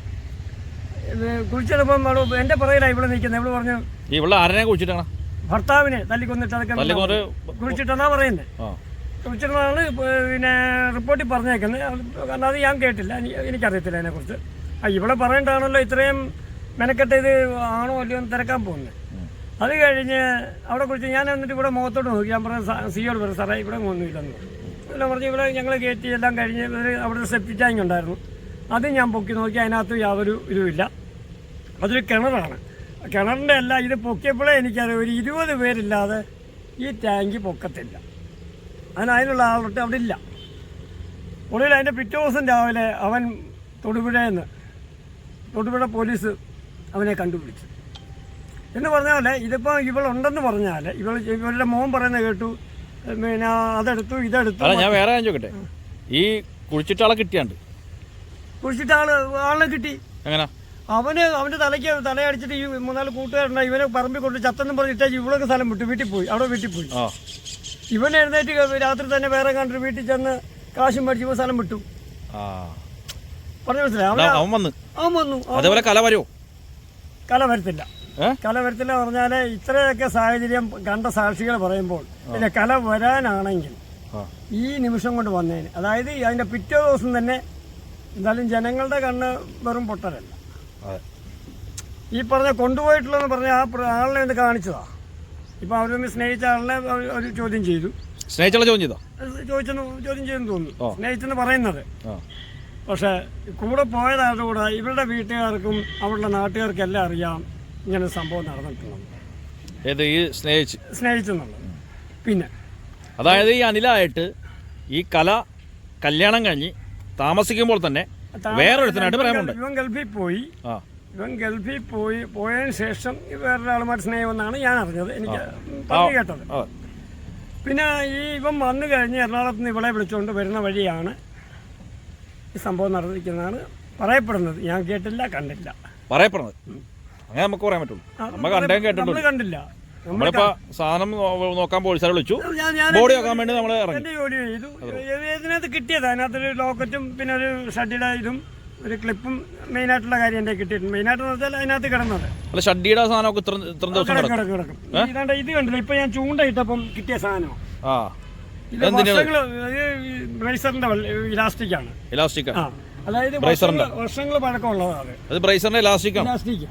Speaker 1: കുഴിച്ചപ്പം അവൾ എന്റെ പുറകിലാണ് ഇവിടെ നിൽക്കുന്നത് ഇവിടെ പറഞ്ഞു
Speaker 2: ഇവിടെ ആരനെ കുഴിച്ചിട്ടാണ്?
Speaker 1: ഭർത്താവിനെ തല്ലിക്കൊന്നിട്ട് അതൊക്കെ കുഴിച്ചിട്ടെന്നാ പറയുന്നത് കുഴിച്ചിട്ടാണ് പിന്നെ റിപ്പോർട്ടിൽ പറഞ്ഞേക്കുന്നത് കാരണം അത് ഞാൻ കേട്ടില്ല. എനിക്കറിയത്തില്ല അതിനെക്കുറിച്ച്. ആ ഇവിടെ പറയേണ്ടതാണല്ലോ ഇത്രയും മെനക്കെട്ട് ഇത് ആണോ അല്ലയോ എന്ന് തിരക്കാൻ പോകുന്നത്. അത് കഴിഞ്ഞ് അവിടെ കുറിച്ച് ഞാൻ എന്നിട്ട് ഇവിടെ മുഖത്തോട്ട് നോക്കി. ഞാൻ പറഞ്ഞ സിയോട് പറഞ്ഞു സാറേ ഇവിടെ ഒന്നുമില്ലെന്ന്. എല്ലാം പറഞ്ഞ് ഇവിടെ ഞങ്ങൾ കയറ്റി എല്ലാം കഴിഞ്ഞ് ഇവർ അവിടെ സെപ്റ്റി ടാങ്ക് ഉണ്ടായിരുന്നു. അത് ഞാൻ പൊക്കി നോക്കി അതിനകത്ത് യാതൊരു ഇതുമില്ല. അതൊരു കിണറാണ്. കിണറിന്റെ അല്ല ഇത് പൊക്കിയപ്പോഴേ എനിക്കറിയാം ഒരു ഇരുപത് പേരില്ലാതെ ഈ ടാങ്ക് പൊക്കത്തില്ല. അതിന് അതിനുള്ള ആളൊട്ട് അവിടെ ഇല്ല. ഒടുവിൽ അതിന്റെ പിറ്റേ ദിവസം രാവിലെ അവൻ തൊടുപുഴയിൽ നിന്ന് തൊടുപുഴ പോലീസ് അവനെ കണ്ടുപിടിച്ചു. എന്ന് പറഞ്ഞാൽ ഇതിപ്പോൾ ഇവളുണ്ടെന്ന് പറഞ്ഞാൽ ഇവൾ ഇവരുടെ മോൻ പറയുന്നത് കേട്ടു. പിന്നെ അതെടുത്തു ഇതെടുത്തു.
Speaker 2: ഞാൻ വേറെ ചോദിക്കട്ടെ? ഈ കുഴിച്ചിട്ടാളെ കിട്ടിയാണ്ട്?
Speaker 1: കുഴിച്ചിട്ടാൾ ആളെ കിട്ടി.
Speaker 2: എങ്ങനെ?
Speaker 1: അവന് അവന്റെ തലയ്ക്ക് തലയടിച്ചിട്ട് ഈ മൂന്നാൽ കൂട്ടുകാരുണ്ടായി. ഇവനെ പറമ്പിൽ കൊണ്ട് ചത്തെന്നും പറഞ്ഞിട്ട് ഇവളൊക്കെ സ്ഥലം വിട്ടു. വീട്ടിൽ പോയി അവിടെ വീട്ടിൽ പോയി. ഇവൻ എഴുന്നേറ്റ് രാത്രി തന്നെ വേറെ കണ്ടിട്ട് വീട്ടിൽ ചെന്ന് കാശും മേടിച്ച് ഇവ സ്ഥലം വിട്ടു. പറഞ്ഞു മനസ്സിലായി? അവൻ
Speaker 2: വന്നു.
Speaker 1: അവൻ വന്നു.
Speaker 2: അതേപോലെ കല വരുമോ
Speaker 1: കല വരത്തില്ല? കല വരത്തില്ല പറഞ്ഞാൽ ഇത്രയൊക്കെ സാഹചര്യം കണ്ട സാക്ഷികൾ പറയുമ്പോൾ പിന്നെ കല വരാനാണെങ്കിൽ ഈ നിമിഷം കൊണ്ട് വന്നേന്. അതായത് അതിന്റെ പിറ്റേ ദിവസം തന്നെ എന്തായാലും ജനങ്ങളുടെ കണ്ണ് വെറും പൊട്ടലല്ല. ഈ പറഞ്ഞ കൊണ്ടുപോയിട്ടുള്ളതെന്ന് പറഞ്ഞ ആ ആളിനെ ഒന്ന് കാണിച്ചതാ. ഇപ്പൊ അവരൊന്ന് സ്നേഹിച്ച ആളിനെ അവർ- അവർ ചോദ്യം ചെയ്തു.
Speaker 2: സ്നേഹിച്ചുള്ള ചോദ്യം ചെയ്തോ?
Speaker 1: ചോദിച്ചെന്ന് ചോദ്യം ചെയ്തെന്ന്. തോന്നുന്നു. സ്നേഹിച്ചെന്ന് പറയുന്നത്. പക്ഷേ കൂടെ പോയതായതുകൂടെ ഇവരുടെ വീട്ടുകാർക്കും അവരുടെ നാട്ടുകാർക്കും എല്ലാം അറിയാം ഇങ്ങനെ സംഭവം നടന്നിട്ടുണ്ട്
Speaker 2: ഏത് ഈ സ്നേഹിച്ച്?
Speaker 1: സ്നേഹിച്ചെന്നുള്ളത്. പിന്നെ
Speaker 2: അതായത് ഈ അനിലായിട്ട് ഈ കല കല്യാണം കഴിഞ്ഞ് താമസിക്കുമ്പോൾ തന്നെ വേറൊരുത്തനായിട്ട് പറയാനുണ്ട്
Speaker 1: ഇവൻ ഗൾഫിൽ പോയി. ഇവൻ ഗൾഫിൽ പോയി പോയതിനു ശേഷം വേറൊരാളുമായിട്ട് സ്നേഹമെന്നാണ് ഞാൻ അറിഞ്ഞത്. എനിക്ക് പറഞ്ഞു കേട്ടത്. പിന്നെ ഈ ഇവൻ വന്നു കഴിഞ്ഞ് എറണാകുളത്ത് നിന്ന് ഇവളെ വിളിച്ചുകൊണ്ട് വരുന്ന വഴിയാണ് ഈ സംഭവം നടന്നിരിക്കുന്നതാണ് പറയപ്പെടുന്നത്. ഞാൻ കേട്ടില്ല കണ്ടില്ല.
Speaker 2: പറയപ്പെടുന്നത്. അങ്ങനെ നമുക്ക് പറയാൻ പറ്റുള്ളൂ. നമ്മൾ കണ്ടേ കേട്ടിട്ടുണ്ട്.
Speaker 1: നമ്മൾ കണ്ടില്ല
Speaker 2: നമ്മളിപ്പോ സാധനം നോക്കാൻ പോലീസുകാരെ വിളിച്ചു. ബോഡി നോക്കാൻ വേണ്ടി നമ്മൾ ഇറങ്ങി.
Speaker 1: ജോലി ചെയ്തു. ഇതിനകത്ത് കിട്ടിയത് അതിനകത്തൊരു ലോക്കറ്റും പിന്നെ ഒരു ഷഡിയുടെ ഇതും ഒരു ക്ലിപ്പും മെയിൻ ആയിട്ടുള്ള കാര്യം എന്റെ കിട്ടിയിട്ടുണ്ട്. മെയിൻ വെച്ചാൽ അതിനകത്ത് കിടന്നത്.
Speaker 2: അല്ല ഷഡിയുടെ സാധനമൊക്കെ ഇത്ര ദിവസം
Speaker 1: കിടക്കും ഇത് കണ്ടില്ല. ഇപ്പൊ ഞാൻ ചൂണ്ടയിട്ടപ്പം കിട്ടിയ സാധനം
Speaker 2: ആ.
Speaker 1: ബ്രേസറിന്റെ ഇലാസ്റ്റിക് ആണ്
Speaker 2: ഇലാസ്റ്റിക്
Speaker 1: അതായത്? വർഷങ്ങൾ പഴക്കമുള്ളതാണ്. അത്
Speaker 2: ബ്രൈസറിന്റെ ഇലാസ്റ്റിക്
Speaker 1: ഇലാസ്റ്റിക്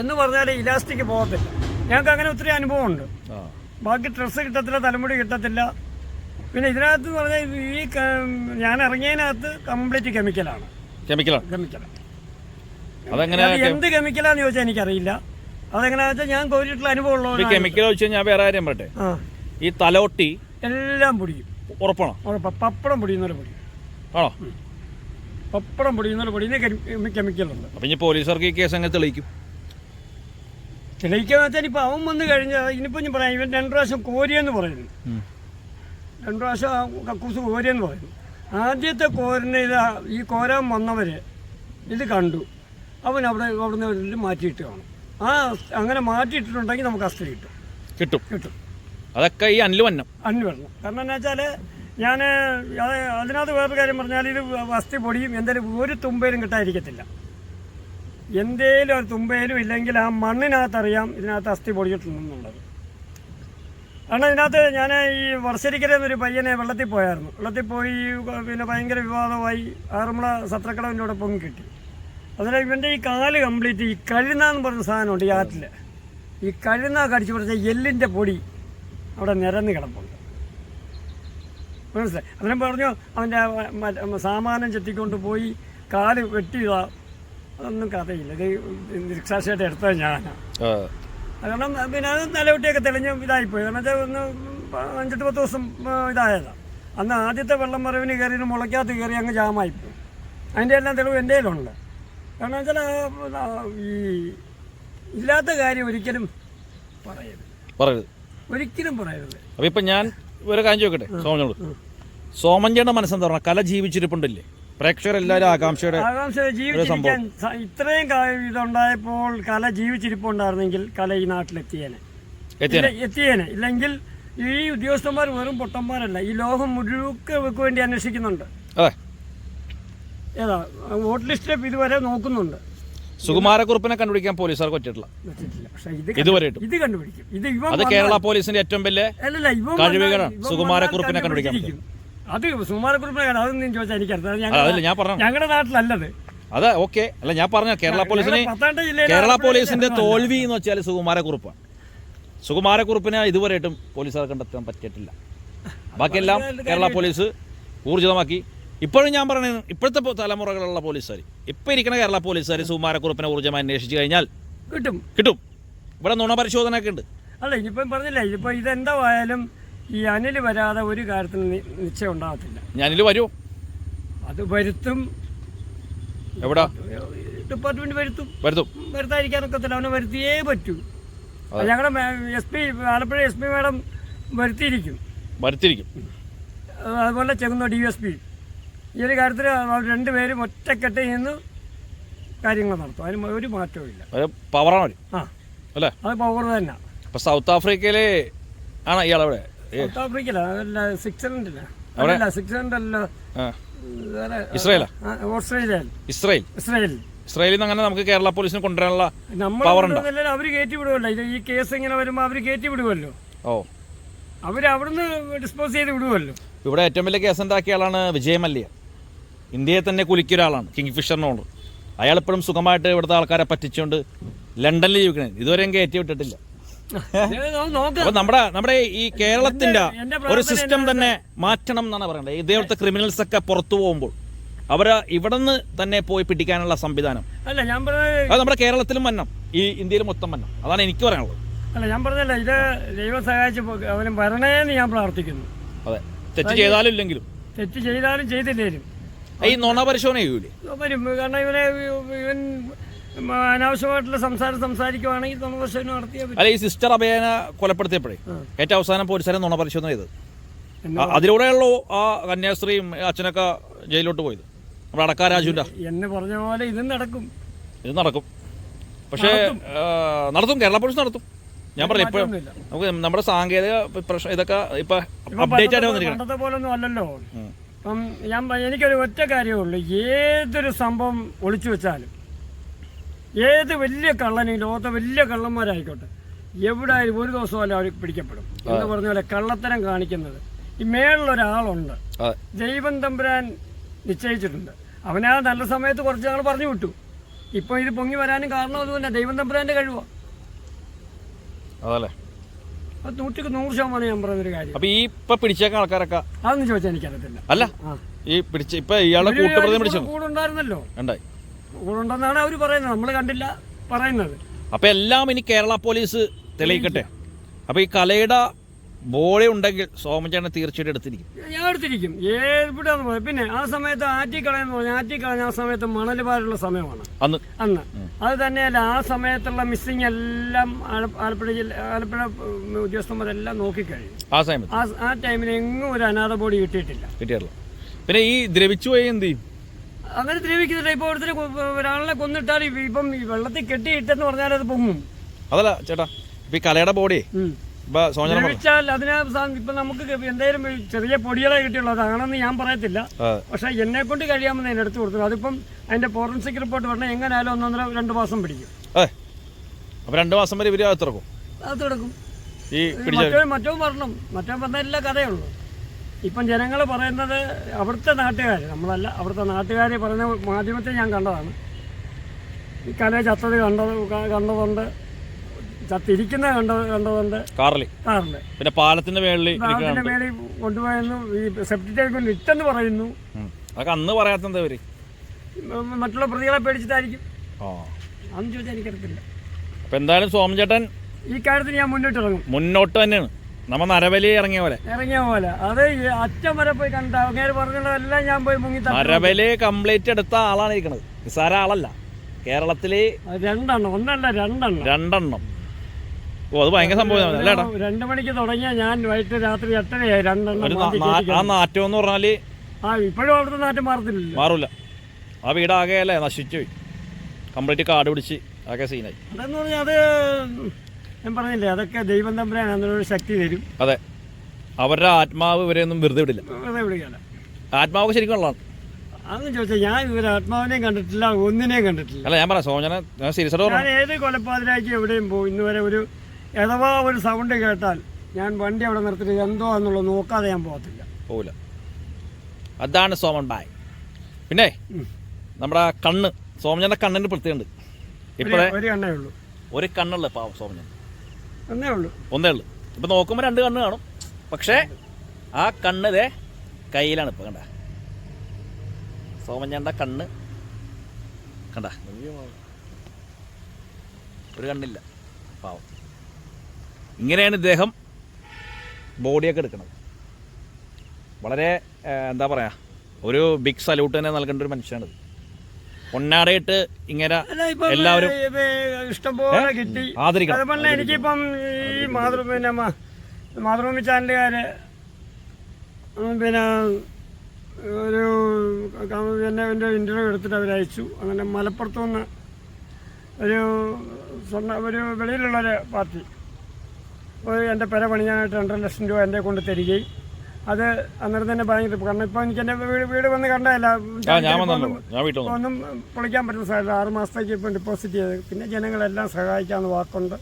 Speaker 1: എന്ന് പറഞ്ഞാൽ ഇലാസ്റ്റിക് പോകത്തില്ല. ഞങ്ങൾക്ക് അങ്ങനെ ഒത്തിരി അനുഭവമുണ്ട്. ബാക്കി ഡ്രസ്സ് കിട്ടത്തില്ല തലമുടി കിട്ടത്തില്ല. പിന്നെ ഇതിനകത്ത് പറഞ്ഞാൽ ഈ ഞാൻ ഇറങ്ങിയതിനകത്ത് കംപ്ലീറ്റ് കെമിക്കലാണ്.
Speaker 2: കെമിക്കലാണ്
Speaker 1: കെമിക്കലാണ്
Speaker 2: അതെങ്ങനെ
Speaker 1: എന്ത് കെമിക്കലാന്ന് ചോദിച്ചാൽ എനിക്കറിയില്ല. അതെങ്ങനെയാ വെച്ചാൽ ഞാൻ കോരിയിട്ടുള്ള അനുഭവം
Speaker 2: ഉള്ളത്
Speaker 1: ഉള്ളവരാണ്
Speaker 2: കെമിക്കൽ വെച്ച് ഞാൻ വേറെ കാര്യം
Speaker 1: പറട്ടെ
Speaker 2: ഈ തലോട്ടി
Speaker 1: എല്ലാം പൊടിയും.
Speaker 2: ഉറപ്പാണോ?
Speaker 1: ഉറപ്പാ. പപ്പടം പൊടിയുന്നൊരു പൊടി.
Speaker 2: ആണോ?
Speaker 1: പപ്പടം പൊടിയുന്നൊരു പൊടിയിൽ കെമിക്കലുണ്ട്
Speaker 2: അപ്പം ഇനി പോലീസുകാർക്ക് ഈ കേസ് അങ്ങനെ തെളിയിക്കും.
Speaker 1: തെളിയിക്കാന്ന് വെച്ചാൽ ഇപ്പം അവൻ വന്ന് കഴിഞ്ഞാൽ ഇനിയിപ്പോൾ ഞാൻ പറയാം ഇവൻ രണ്ട് പ്രാവശ്യം കോരിയെന്ന് പറയുന്നു. രണ്ട് പ്രാവശ്യം കക്കൂസ് കോരിയെന്ന് പറയുന്നു. ആദ്യത്തെ കോരനെ ഇത് ഈ കോരാൻ വന്നവർ ഇത് കണ്ടു. അവൻ അവിടെ അവിടുന്ന് നിന്ന് മാറ്റിയിട്ട് കാണും. ആ അങ്ങനെ മാറ്റിയിട്ടുണ്ടെങ്കിൽ നമുക്ക് അസ്ഥി കിട്ടും.
Speaker 2: കിട്ടും.
Speaker 1: കിട്ടും.
Speaker 2: അതൊക്കെ ഈ അനിൽ വന്നം.
Speaker 1: അനിൽ വരണം കാരണം എന്താ വെച്ചാൽ ഞാൻ അതിനകത്ത് വേറൊരു കാര്യം പറഞ്ഞാൽ ഇത് വസ്തി പൊടിയും എന്തായാലും ഒരു തുമ്പയിലും കിട്ടാതിരിക്കത്തില്ല. എന്തേലും ഒരു തുമ്പയിലും ഇല്ലെങ്കിൽ ആ മണ്ണിനകത്തറിയാം ഇതിനകത്ത് അസ്ഥി പൊടിയിട്ടുണ്ടെന്നുള്ളത്. കാരണം ഇതിനകത്ത് ഞാൻ ഈ വർഷരിക്കര പയ്യനെ വെള്ളത്തിൽ പോയായിരുന്നു. വെള്ളത്തിൽ പോയി പിന്നെ ഭയങ്കര വിവാദമായി. ആറന്മുള സത്രക്കടവിന്റെ കൂടെ പൊങ്ങി കിട്ടി അതിൽ ഇവന്റെ ഈ കാൽ കംപ്ലീറ്റ് ഈ കഴുന്ന എന്ന് പറഞ്ഞ സാധനമുണ്ട് ഈ ആറ്റിൽ ഈ കഴുന്ന കടിച്ചു പിടിച്ച എല്ലിന്റെ പൊടി അവിടെ നിരന്ന് കിടപ്പുണ്ട്. മനസ്സിലായി? അതിനെ പറഞ്ഞു അവന്റെ സാമാനം ചെത്തിക്കൊണ്ട് പോയി കാൽ വെട്ടിയതാ. അതൊന്നും കഥയില്ല. ഇത് നിരക്ഷാശയായിട്ട് എടുത്തത് ഞാനാണ് കാരണം പിന്നെ അത് നിലവിട്ടിയൊക്കെ തെളിഞ്ഞ് ഇതായിപ്പോയി. കാരണം വെച്ചാൽ ഒന്ന് അഞ്ചെട്ട് പത്ത് ദിവസം ഇതായതാ. ഇതായതാണ് അന്ന് ആദ്യത്തെ വെള്ളം മറവിന് കയറി മുളയ്ക്കകത്ത് കയറി അങ്ങ് ജാമായിപ്പോയി. അതിന്റെ എല്ലാം തെളിവ് എന്റെ കയ്യിലുണ്ട്. കാരണം വെച്ചാൽ ഈ ഇല്ലാത്ത കാര്യം ഒരിക്കലും പറയരുത്.
Speaker 2: പറയരുത്.
Speaker 1: ഒരിക്കലും പറയരുത്.
Speaker 2: അപ്പൊ ഇപ്പൊ ഞാൻ ഒരു കാര്യം ചോദിക്കട്ടെ? സോമനോട്. സോമഞ്ചേട്ട മനസ്സെന്താ പറഞ്ഞ? കല ജീവിച്ചിരിപ്പുണ്ടല്ലേ? പ്രേക്ഷകരെല്ലാവരും ആകാംക്ഷയുടെ
Speaker 1: ആകാംക്ഷ ജീവിച്ചിരിക്കാൻ സ- ഇത്രയും കാ- ഇതുണ്ടായപ്പോൾ കല ജീവിച്ചിരിപ്പുണ്ടായിരുന്നെങ്കിൽ കല ഈ നാട്ടിലെത്തിയേനെ.
Speaker 2: എത്തിയാണ്
Speaker 1: ഇല്ല- എത്തിയേനെ. ഇല്ലെങ്കിൽ ഈ ഉദ്യോഗസ്ഥന്മാർ വെറും പൊട്ടന്മാരല്ല ഈ ലോകം മുഴുവൻ ഇവർക്ക് വേണ്ടി അന്വേഷിക്കുന്നുണ്ട്.
Speaker 2: അതെ.
Speaker 1: ഏതാ വോട്ട് ലിസ്റ്റ് ഇതുവരെ നോക്കുന്നുണ്ട്.
Speaker 2: സുകുമാരക്കുറുപ്പിനെ കണ്ടുപിടിക്കാൻ പോലീസുകാർക്ക് പറ്റിയിട്ടില്ല
Speaker 1: പക്ഷെ ഇത് കണ്ടുപിടിക്കും. ഇത് ഇവൻ
Speaker 2: അത് കേരള പോലീസിന്റെ ഏറ്റവും വലിയ
Speaker 1: അല്ലല്ല ഇവൻ
Speaker 2: കഴിവുകളാണ്. സുകുമാരക്കുറുപ്പിനെ കണ്ടുപിടിക്കാൻ
Speaker 1: കണ്ടുപിടിച്ചിരിക്കും. അത് സുകുമാരക്കുറിപ്പിനെ അതൊന്നും ചോദിച്ചാൽ എനിക്കറിയാം
Speaker 2: അതല്ല ഞാൻ പറഞ്ഞു
Speaker 1: ഞങ്ങളുടെ നാട്ടിലല്ലത്.
Speaker 2: അതെ ഓക്കെ. അല്ല ഞാൻ പറഞ്ഞ കേരള പോലീസിന് കേരള പോലീസിന്റെ തോൽവി എന്ന് വെച്ചാൽ സുകുമാരക്കുറുപ്പാണ്. സുകുമാരക്കുറുപ്പിനെ ഇതുവരെയായിട്ടും പോലീസുകാർ കണ്ടെത്താൻ പറ്റിയിട്ടില്ല. ബാക്കിയെല്ലാം കേരള പോലീസ് ഊർജിതമാക്കി. ഇപ്പോഴും ഞാൻ പറയുന്നത് ഇപ്പോഴത്തെ തലമുറകളുള്ള പോലീസുകാർ. ഇപ്പം ഇരിക്കുന്ന കേരള പോലീസുകാർ സുമാരക്കുറിപ്പിനെ ഊർജമായി അന്വേഷിച്ച് കഴിഞ്ഞാൽ
Speaker 1: കിട്ടും.
Speaker 2: കിട്ടും. ഇവിടെ നുണ പരിശോധനയൊക്കെ ഉണ്ട്.
Speaker 1: അല്ല ഇനിയിപ്പം പറഞ്ഞില്ല ഇതിപ്പോൾ ഇതെന്തായാലും ഈ അനിൽ വരാതെ ഒരു കാര്യത്തിന് നി- നിശ്ചയം ഉണ്ടാകത്തില്ല.
Speaker 2: ഞാനിൽ വരുമോ
Speaker 1: അത് വരുത്തും.
Speaker 2: എവിടാ?
Speaker 1: ഡിപ്പാർട്ട്മെന്റ് വരുത്തും.
Speaker 2: വരുത്തും.
Speaker 1: വരുത്താതിരിക്കാനൊക്കത്തില്ല അവനെ വരുത്തിയേ പറ്റൂ. ഞങ്ങളുടെ S P Alappuzha S P madam വരുത്തിയിരിക്കും.
Speaker 2: വരുത്തിയിരിക്കും.
Speaker 1: അത് അതുപോലെ ചെങ്ങുന്ന ഡി എസ് പി. ഈ ഒരു കാര്യത്തിൽ രണ്ടുപേരും ഒറ്റക്കെട്ട് നിന്ന് കാര്യങ്ങൾ നടത്തും. അതിന് ഒരു മാറ്റവും ഇല്ല.
Speaker 2: പവറാണ്
Speaker 1: ആ.
Speaker 2: അല്ലേ?
Speaker 1: അത് പവർ തന്നെ.
Speaker 2: അപ്പൊ സൗത്ത് ആഫ്രിക്കയിലെ ആണ് ഇയാളെവിടെ ഏ,
Speaker 1: സൗത്ത് ആഫ്രിക്കയിലെ അതല്ല സ്വിറ്റ്സർലൻഡില്ല അല്ല സ്വിറ്റ്സർലൻഡ് അല്ല
Speaker 2: ആ,
Speaker 1: വേറെ
Speaker 2: ഇസ്രായേലാ?
Speaker 1: ആ,
Speaker 2: ഇസ്രായേൽ?
Speaker 1: ഇസ്രായേൽ.
Speaker 2: ഇസ്രായേലിൽ നിന്ന് അങ്ങനെ നമുക്ക് കേരള പോലീസിന് കൊണ്ടുവരാനുള്ള ഉണ്ടോ?
Speaker 1: കൊണ്ടുവന്നില്ല അവർ കയറ്റി വിടുമല്ലോ ഈ കേസ് ഇങ്ങനെ വരുമ്പോൾ അവർ കയറ്റി വിടുവല്ലോ.
Speaker 2: ഓ.
Speaker 1: അവർ അവിടുന്ന് ഡിസ്പോസ് ചെയ്ത് വിടുവല്ലോ.
Speaker 2: ഇവിടെ ഏറ്റവും വലിയ കേസ് ഉണ്ടാക്കിയ ആളാണ് വിജയ് മല്യ ഇന്ത്യയെ തന്നെ കുലുക്കിയ ഒരാളാണ് കിങ് ഫിഷറിനോട് അയാൾ ഇപ്പോഴും സുഖമായിട്ട് ഇവിടുത്തെ ആൾക്കാരെ പറ്റിച്ചുകൊണ്ട് ലണ്ടനിൽ ജീവിക്കണേ. ഇതുവരെയും കയറ്റി വിട്ടിട്ടില്ല. അപ്പൊ നമ്മുടെ നമ്മുടെ ഈ കേരളത്തിന്റെ ഒരു സിസ്റ്റം തന്നെ മാറ്റണം എന്നാണ് പറയുന്നത് ഇതേപോലത്തെ ക്രിമിനൽസ് ഒക്കെ പുറത്തു പോകുമ്പോൾ അവർ ഇവിടെ നിന്ന് തന്നെ പോയി പിടിക്കാനുള്ള സംവിധാനം.
Speaker 1: അല്ല ഞാൻ പറഞ്ഞത്
Speaker 2: അത് നമ്മുടെ കേരളത്തിലും വന്നം. ഈ ഇന്ത്യയിൽ മൊത്തം വന്നം. അതാണ് എനിക്ക് പറയാനുള്ളത്.
Speaker 1: അല്ല ഞാൻ പറഞ്ഞല്ല ഇത് ദൈവം സഹായിച്ച് അവനും വരണേന്ന് ഞാൻ പ്രാർത്ഥിക്കുന്നു.
Speaker 2: അതെ. തെറ്റ് ചെയ്താലും ഇല്ലെങ്കിലും.
Speaker 1: തെറ്റ് ചെയ്താലും ചെയ്തില്ലേലും.
Speaker 2: ഈ നുണ പരിശോധന ചെയ്യൂലേ?
Speaker 1: വരും. കാരണം ഇവനെ ഇവൻ അനാവശ്യമായിട്ടുള്ള സംസാരം സംസാരിക്കുവാണെങ്കിൽ നുണ പരിശോധന നടത്തിയാൽ പറ്റും.
Speaker 2: അല്ല ഈ സിസ്റ്റർ അഭയനെ കൊലപ്പെടുത്തിയപ്പോഴേ ഏറ്റവും അവസാനം പോലീസുകാരെ നുണ പരിശോധന ചെയ്തത്? ആ- അതിലൂടെയുള്ളൂ ആ കന്യാസ്ത്രീയും അച്ഛനൊക്കെ ജയിലിലോട്ട് പോയത്. നമ്മുടെ അടക്കാ രാജുവിന്റെ.
Speaker 1: എന്നെ പറഞ്ഞ പോലെ ഇതും നടക്കും.
Speaker 2: ഇത് നടക്കും. പക്ഷേ ആ, നടത്തും. കേരള പോലീസ് നടത്തും. ഞാൻ പറഞ്ഞില്ല ഇപ്പോഴും
Speaker 1: മാറ്റമൊന്നുമില്ല.
Speaker 2: നമുക്ക് നമ്മുടെ സാങ്കേതിക പ്രശ്നം ഇതൊക്കെ ഇപ്പൊ
Speaker 1: ഇപ്പൊ
Speaker 2: അപ്ഡേറ്റ് ആയിട്ട്
Speaker 1: പണ്ടത്തെ-
Speaker 2: വന്നിരിക്കണം.
Speaker 1: പണ്ടത്തെ പോലൊന്നും അല്ലല്ലോ.
Speaker 2: ഉം.
Speaker 1: അപ്പം ഞാൻ എനിക്കൊരു ഒറ്റ കാര്യമേ ഉള്ളൂ. ഏതൊരു സംഭവം ഒളിച്ചു വെച്ചാലും ഏത് വലിയ കള്ളനും ലോകത്തെ വലിയ കള്ളന്മാരായിക്കോട്ടെ എവിടെ ആയാലും ഒരു ദിവസമല്ല അവർ പിടിക്കപ്പെടും. എന്ന് പറഞ്ഞ പോലെ കള്ളത്തരം കാണിക്കുന്നത്. ഈ മേളിലൊരാളുണ്ട് ജൈവൻ തമ്പുരാൻ നിശ്ചയിച്ചിട്ടുണ്ട്. അവനാ നല്ല സമയത്ത് കുറച്ച് ഞങ്ങൾ പറഞ്ഞു വിട്ടു. ഇപ്പൊ ഇത് പൊങ്ങി വരാനും കാരണം അതുതന്നെ ദൈവം തമ്പുരാന്റെ കഴിവാണ്
Speaker 2: അതല്ലേ?
Speaker 1: അത് നൂറ്റിക്ക് നൂറ് ശതമാനം ഞാൻ പറയുന്നൊരു കാര്യം.
Speaker 2: അപ്പൊ ഈ ഇപ്പൊ ആൾക്കാരൊക്കെ?
Speaker 1: അതൊന്നും ചോദിച്ചാൽ എനിക്കറിയത്തില്ല.
Speaker 2: അല്ല ഈ പിടിച്ച ഇപ്പൊ ഇയാളെ കൂട്ടുപ്രതി പിടിച്ചു?
Speaker 1: കൂടെ ഉണ്ടായിരുന്നല്ലോ
Speaker 2: ഉണ്ടായി
Speaker 1: കൂടെ ഉണ്ടെന്നാണ് അവർ പറയുന്നത്. നമ്മൾ കണ്ടില്ല പറയുന്നത്.
Speaker 2: അപ്പൊ എല്ലാം ഇനി കേരള പോലീസ് തെളിയിക്കട്ടെ? അപ്പൊ ഈ കലയുടെ ബോഡി ഉണ്ടെങ്കിൽ സോമചേട്ടൻ തീർച്ചയായിട്ടും എടുത്തിരിക്കും.
Speaker 1: ഞാൻ എടുത്തിരിക്കും. ഏർപ്പെട്ടാന്ന് പറയാം പിന്നെ ആ സമയത്ത് ആറ്റിക്കളയെന്ന് പറഞ്ഞാൽ ആറ്റിക്കളഞ്ഞ ആ സമയത്ത് മണൽ പാലുള്ള സമയമാണ്.
Speaker 2: അന്ന്.
Speaker 1: അന്ന്. അത് തന്നെയല്ല ആ സമയത്തുള്ള മിസ്സിങ് എല്ലാം ആല- ആലപ്പുഴ ജില്ല ആലപ്പുഴ ഉദ്യോഗസ്ഥന്മാരെല്ലാം നോക്കിക്കഴിഞ്ഞു.
Speaker 2: ആ സമയത്ത്.
Speaker 1: ആ ആ ടൈമിൽ എങ്ങും ഒരു അനാഥ ബോഡി കിട്ടിയിട്ടില്ല.
Speaker 2: കിട്ടിയിട്ടില്ല. പിന്നെ ഈ ദ്രവിച്ചു പോയി എന്ത് ചെയ്യും?
Speaker 1: അങ്ങനെ ദ്രവിക്കുന്നില്ല ഇപ്പോൾ ഒരുത്തര് കൊ- ഒരാളിനെ കൊന്നിട്ടാൽ ഇപ്പം ഈ വെള്ളത്തിൽ കെട്ടിയിട്ടെന്ന് പറഞ്ഞാൽ അത് പൊങ്ങും.
Speaker 2: അതല്ല ചേട്ടാ ഇപ്പൊ ഈ കലയുടെ ബോഡി ഇപ്പം
Speaker 1: നമുക്ക് എന്തായാലും ചെറിയ പൊടികളെ കിട്ടിയുള്ളത് അതാണെന്ന് ഞാൻ പറയത്തില്ല. പക്ഷെ എന്നെ കൊണ്ട് കഴിയാമെന്ന് ഞാൻ എടുത്തു കൊടുത്തു അതിപ്പം അതിന്റെ ഫോറൻസിക് റിപ്പോർട്ട് പറഞ്ഞാൽ എങ്ങനെയായാലും ഒന്നൊന്നര രണ്ട് മാസം പിടിക്കും.
Speaker 2: അപ്പൊ രണ്ടു മാസം വരെ ഇവർ അകത്തിറക്കും ഈ
Speaker 1: മറ്റോ മറ്റോ പറഞ്ഞു മറ്റോ പറഞ്ഞ കഥയുള്ളൂ. ഇപ്പം ജനങ്ങൾ പറയുന്നത് അവിടുത്തെ നാട്ടുകാർ നമ്മളല്ല അവിടുത്തെ നാട്ടുകാർ പറയുന്ന മാധ്യമത്തെ ഞാൻ കണ്ടതാണ്. ഈ കല ചത്തത് കണ്ടത് കണ്ടതുകൊണ്ട് കണ്ടതുണ്ട് ചത്തിരിക്കുന്നത് കണ്ട കണ്ടതുണ്ട്
Speaker 2: കാറിൽ.
Speaker 1: കാറിൽ
Speaker 2: പിന്നെ പാലത്തിന്റെ മേളിൽ
Speaker 1: അതിന്റെ മേളിൽ കൊണ്ടുപോയെന്നു ഈ സെപ്റ്റി ടാങ്കിൽ ഇട്ടെന്ന് പറയുന്നു.
Speaker 2: അതൊക്കെ അന്ന് പറയാത്ത എന്താ
Speaker 1: ഇവർ മറ്റുള്ള പ്രതികളെ പേടിച്ചിട്ടായിരിക്കും. അന്ന് ചോദിച്ചാൽ എനിക്കറിയത്തില്ല.
Speaker 2: അപ്പൊ എന്തായാലും സോമചേട്ടൻ
Speaker 1: ഈ കാര്യത്തിൽ ഞാൻ മുന്നോട്ട് ഇറങ്ങും.
Speaker 2: മുന്നോട്ട് തന്നെയാണ്. നമ്മ നരബലി ഇറങ്ങിയ പോലെ.
Speaker 1: ഇറങ്ങിയ പോലെ. അത് അച്ഛൻ വരെ പോയി കണ്ട അങ്ങനെ പറഞ്ഞതെല്ലാം ഞാൻ പോയി മുങ്ങി
Speaker 2: നരബലി കംപ്ലീറ്റ് എടുത്ത ആളാണ് ഇരിക്കുന്നത് നിസ്സാര ആളല്ല.
Speaker 1: കേരളത്തിൽ രണ്ടെണ്ണം. ഒന്നല്ല രണ്ടെണ്ണം.
Speaker 2: രണ്ടെണ്ണം. ഓ അത് ഭയങ്കര സംഭവം അല്ലേടാ
Speaker 1: രണ്ട് മണിക്ക് തുടങ്ങിയ ഞാൻ വൈകിട്ട് രാത്രി എട്ടരയായി രണ്ടെണ്ണം
Speaker 2: ആ നാറ്റം എന്ന് പറഞ്ഞാൽ
Speaker 1: ആ ഇപ്പോഴും അവിടുത്തെ നാറ്റം മാറത്തില്ല
Speaker 2: മാറൂല. ആ വീടാകെ അല്ലേ നശിച്ചു പോയി. കംപ്ലീറ്റ് കാട് പിടിച്ച് ആകെ സീനായി.
Speaker 1: അതെന്ന് പറഞ്ഞാൽ അത് ഞാൻ പറഞ്ഞില്ലേ അതൊക്കെ ദൈവം തമ്പുരാൻ അതിനൊരു ശക്തി തരും.
Speaker 2: അതെ. അവരുടെ ആത്മാവ് ഇവരെയൊന്നും വെറുതെ വിടില്ല.
Speaker 1: വെറുതെ വിടുകയല്ല.
Speaker 2: ആത്മാവ് ശരിക്കും ഉള്ളതാണ്.
Speaker 1: അതെന്ന് ചോദിച്ചാൽ ഞാൻ ഇവരെ ആത്മാവിനെയും കണ്ടിട്ടില്ല ഒന്നിനെയും കണ്ടിട്ടില്ല.
Speaker 2: അല്ല ഞാൻ പറയാം സോജന ഞാൻ സീരിയസ്
Speaker 1: ഞാൻ ഏത് കൊലപാതകരാക്കി എവിടെയും പോകും ഇന്ന് വരെ ഒരു അഥവാ ഒരു സൗണ്ട് കേട്ടാൽ ഞാൻ വണ്ടി അവിടെ നിർത്തിട്ട് എന്തോ എന്നുള്ളത് നോക്കാതെ ഞാൻ പോകത്തില്ല.
Speaker 2: പോകില്ല അതാണ് സോമൻ ബായ്. പിന്നെ. നമ്മുടെ കണ്ണ് സോമജന്റെ കണ്ണിന് പ്രത്യേകമുണ്ട്
Speaker 1: ഒരു-
Speaker 2: ഇപ്പോഴേ
Speaker 1: ഒരു കണ്ണേ ഉള്ളൂ.
Speaker 2: ഒരു കണ്ണുള്ള പാവം സോമജൻ
Speaker 1: ഒന്നേ ഉള്ളൂ.
Speaker 2: ഒന്നേ ഉള്ളൂ. ഇപ്പൊ നോക്കുമ്പോൾ രണ്ട് കണ്ണ് കാണും. പക്ഷേ ആ കണ്ണ് ഇതേ കയ്യിലാണ് ഇപ്പൊ കണ്ട? സോമഞ്ഞന്റെ കണ്ണ് കണ്ട? ഒരു കണ്ണില്ല. പാവം. ഇങ്ങനെയാണ് ഇദ്ദേഹം ബോഡിയൊക്കെ എടുക്കുന്നത്. വളരെ എന്താ പറയുക ഒരു ബിഗ് സല്യൂട്ട് തന്നെ നൽകേണ്ട ഒരു മനുഷ്യനാണിത് പൊന്നാടയിട്ട് ഇങ്ങനെ എല്ലാവരും
Speaker 1: ഇഷ്ടംപോലെ കിട്ടി.
Speaker 2: ആദരിക്കണം.
Speaker 1: അതുപോലെ എനിക്കിപ്പം ഈ മാതൃഭൂമി മാതൃഭൂമി ചാനലുകാര് പിന്നെ ഒരു എന്നെ എന്റെ ഇന്റർവ്യൂ എടുത്തിട്ട് അവരയച്ചു അങ്ങനെ മലപ്പുറത്തു നിന്ന് ഒരു സ്വർണ ഒരു വെളിയിലുള്ളൊരു പാർട്ടി. എന്റെ പെര പണിയാനായിട്ട് രണ്ടര ലക്ഷം രൂപ എന്റെ കൊണ്ട് തരികയും. അത് അന്നേരം തന്നെ പറഞ്ഞിട്ട് കാരണം ഇപ്പം എനിക്ക് എന്റെ വീട് വീട് വന്ന് കണ്ടതല്ല. ഒന്നും പൊളിക്കാൻ പറ്റുന്ന സാഹചര്യം ആറ് മാസത്തേക്ക് ഇപ്പം ഡിപ്പോസിറ്റ് ചെയ്ത്. പിന്നെ ജനങ്ങളെല്ലാം സഹായിക്കാമെന്ന് വാക്കുണ്ട്.